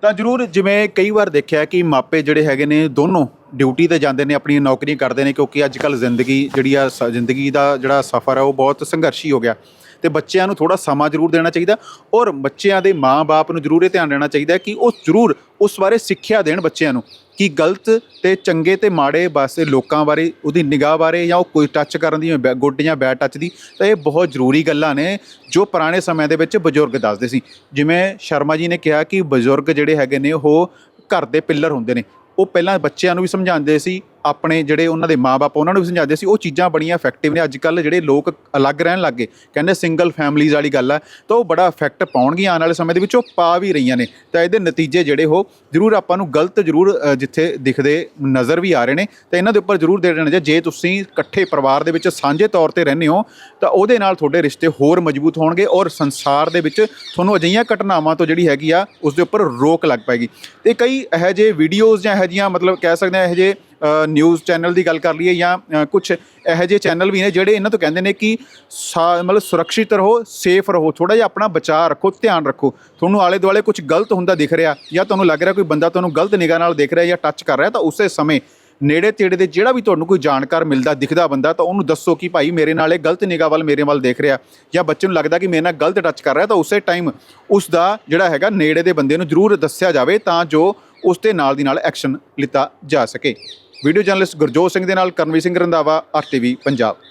ਤਾਂ ਜਰੂਰ ਜਿਵੇਂ ਕਈ ਵਾਰ ਦੇਖਿਆ ਕਿ ਮਾਪੇ ਜਿਹੜੇ ਹੈਗੇ ਨੇ ਦੋਨੋਂ ਡਿਊਟੀ ਤੇ ਜਾਂਦੇ ਨੇ, ਆਪਣੀਆਂ ਨੌਕਰੀਆਂ ਕਰਦੇ ਨੇ, ਕਿਉਂਕਿ ਅੱਜ ਕੱਲ ਜ਼ਿੰਦਗੀ ਜਿਹੜੀ ਆ, ਸ- ਜ਼ਿੰਦਗੀ ਦਾ ਜਿਹੜਾ ਸਫ਼ਰ ਆ, ਉਹ ਬਹੁਤ ਸੰਘਰਸ਼ੀ ਹੋ ਗਿਆ। ਤੇ ਬੱਚਿਆਂ ਨੂੰ ਥੋੜਾ ਸਮਾਂ ਜ਼ਰੂਰ ਦੇਣਾ ਚਾਹੀਦਾ ਔਰ ਬੱਚਿਆਂ ਦੇ ਮਾਪੇ ਨੂੰ ਜ਼ਰੂਰ ਇਹ ਧਿਆਨ ਦੇਣਾ ਚਾਹੀਦਾ ਕਿ ਉਹ ਜ਼ਰੂਰ ਉਸ ਬਾਰੇ ਸਿੱਖਿਆ ਦੇਣ ਬੱਚਿਆਂ ਨੂੰ, ਕਿ ਗਲਤ ਤੇ ਚੰਗੇ ਤੇ ਮਾੜੇ ਪਾਸੇ ਲੋਕਾਂ ਬਾਰੇ, ਉਹਦੀ ਨਿਗਾਹ ਬਾਰੇ ਜਾਂ ਉਹ ਕੋਈ ਟੱਚ ਕਰਨ ਦੀ, ਬੈ- ਗੁੱਡ ਜਾਂ ਬੈਡ ਟੱਚ ਦੀ, ਤਾਂ ਇਹ ਬਹੁਤ ਜ਼ਰੂਰੀ ਗੱਲਾਂ ਨੇ, ਜੋ ਪੁਰਾਣੇ ਸਮੇਂ ਦੇ ਵਿੱਚ ਬਜ਼ੁਰਗ ਦੱਸਦੇ ਸੀ। ਜਿਵੇਂ ਸ਼ਰਮਾ ਜੀ ਨੇ ਕਿਹਾ ਕਿ ਬਜ਼ੁਰਗ ਜਿਹੜੇ ਹੈਗੇ ਨੇ, ਉਹ ਘਰ ਦੇ ਪਿੱਲਰ ਹੁੰਦੇ ਨੇ। ਉਹ ਪਹਿਲਾਂ ਬੱਚਿਆਂ ਨੂੰ ਵੀ ਸਮਝਾਉਂਦੇ ਸੀ ਆਪਣੇ ਜਿਹੜੇ ਉਹਨਾਂ ਦੇ ਮਾਪੇ ਉਹਨਾਂ ਨੂੰ ਵੀ ਸਮਝਾਉਂਦੇ ਸੀ, ਉਹ ਚੀਜ਼ਾਂ ਬੜੀਆਂ ਇਫੈਕਟਿਵ ਨੇ। ਅੱਜ ਕੱਲ ਜਿਹੜੇ ਲੋਕ ਅਲੱਗ ਰਹਿਣ ਲੱਗੇ ਕਹਿੰਦੇ ਸਿੰਗਲ ਫੈਮਲੀਜ਼ ਵਾਲੀ ਗੱਲ ਆ, ਤਾਂ ਉਹ ਬੜਾ ਇਫੈਕਟ ਪਾਉਣਗੀਆਂ ਆਉਣ ਵਾਲੇ ਸਮੇਂ ਦੇ ਵਿੱਚ, ਉਹ ਪਾ ਵੀ ਰਹੀਆਂ ਨੇ। ਤਾਂ ਇਹਦੇ ਨਤੀਜੇ ਜਿਹੜੇ ਉਹ ਜ਼ਰੂਰ ਆਪਾਂ ਨੂੰ ਗਲਤ ਜ਼ਰੂਰ ਜਿੱਥੇ ਦਿਖਦੇ ਨਜ਼ਰ ਵੀ ਆ ਰਹੇ ਨੇ। ਤਾਂ ਇਹਨਾਂ ਦੇ ਉੱਪਰ ਜ਼ਰੂਰ ਦੇ ਦੇਣਾ ਚਾਹੀਦਾ। ਜੇ ਤੁਸੀਂ ਇਕੱਠੇ ਪਰਿਵਾਰ ਦੇ ਵਿੱਚ ਸਾਂਝੇ ਤੌਰ ਤੇ ਰਹਿੰਦੇ ਹੋ, ਤਾਂ ਉਹਦੇ ਨਾਲ ਤੁਹਾਡੇ ਰਿਸ਼ਤੇ ਹੋਰ ਮਜ਼ਬੂਤ ਹੋਣਗੇ ਔਰ ਸੰਸਾਰ ਦੇ ਵਿੱਚ ਤੁਹਾਨੂੰ ਅਜਿਹੀਆਂ ਘਟਨਾਵਾਂ ਤੋਂ ਜਿਹੜੀ ਹੈਗੀ ਆ, ਉਸ ਦੇ ਉੱਪਰ ਰੋਕ ਲੱਗ ਪਾਏਗੀ। ਤੇ ਕਈ ਇਹੋ ਜਿਹੇ ਵੀਡੀਓਜ਼ ਜਾਂ ਇਹੋ ਜਿਹੀਆਂ ਮਤਲਬ ਕਹਿ ਸਕਦੇ ਆ ਇਹੋ ਜਿਹੇ ਨਿਊਜ਼ ਚੈਨਲ ਦੀ ਗੱਲ ਕਰ ਲਈਏ ਜਾਂ ਕੁਝ ਇਹੋ ਜਿਹੇ ਚੈਨਲ ਵੀ ਨੇ ਜਿਹੜੇ ਇਹਨਾਂ ਤੋਂ ਕਹਿੰਦੇ ਨੇ ਕਿ ਸਾ- ਮਤਲਬ ਸੁਰੱਖਿਅਤ ਰਹੋ ਸੇਫ ਰਹੋ ਥੋੜਾ ਜਿਹਾ ਆਪਣਾ ਬਚਾਅ ਰੱਖੋ, ਧਿਆਨ ਰੱਖੋ। ਤੁਹਾਨੂੰ ਆਲੇ ਦੁਆਲੇ ਕੁਝ ਗਲਤ ਹੁੰਦਾ ਦਿਖ ਰਿਹਾ ਜਾਂ ਤੁਹਾਨੂੰ ਲੱਗ ਰਿਹਾ ਕੋਈ ਬੰਦਾ ਤੁਹਾਨੂੰ ਗਲਤ ਨਿਗਾਹ ਨਾਲ ਦੇਖ ਰਿਹਾ ਜਾਂ ਟੱਚ ਕਰ ਰਿਹਾ, ਤਾਂ ਉਸੇ ਸਮੇਂ ਨੇੜੇ ਤੇੜੇ ਦੇ ਜਿਹੜਾ ਵੀ ਤੁਹਾਨੂੰ ਕੋਈ ਜਾਣਕਾਰ ਮਿਲਦਾ, ਦਿਖਦਾ ਬੰਦਾ, ਤਾਂ ਉਹਨੂੰ ਦੱਸੋ ਕਿ ਭਾਈ ਮੇਰੇ ਨਾਲ ਇਹ ਗਲਤ ਨਿਗਾਹ ਵੱਲ ਮੇਰੇ ਵੱਲ ਦੇਖ ਰਿਹਾ ਜਾਂ ਬੱਚੇ ਨੂੰ ਲੱਗਦਾ ਕਿ ਮੇਰੇ ਨਾਲ ਗਲਤ ਟੱਚ ਕਰ ਰਿਹਾ, ਤਾਂ ਉਸੇ ਟਾਈਮ ਉਸ ਦਾ ਜਿਹੜਾ ਹੈਗਾ ਨੇੜੇ ਦੇ ਬੰਦੇ ਨੂੰ ਜ਼ਰੂਰ ਦੱਸਿਆ ਜਾਵੇ ਤਾਂ ਜੋ ਉਸ ਦੇ ਨਾਲ ਦੀ ਨਾਲ ਐਕਸ਼ਨ ਲਿੱਤਾ ਜਾ ਸਕੇ। ਵੀਡੀਓ ਜਰਨਲਿਸਟ ਗੁਰਜੋਤ ਸਿੰਘ ਦੇ ਨਾਲ ਕਰਨਵੀ ਸਿੰਘ ਰੰਧਾਵਾ ਆਰਟੀਵੀ ਪੰਜਾਬ।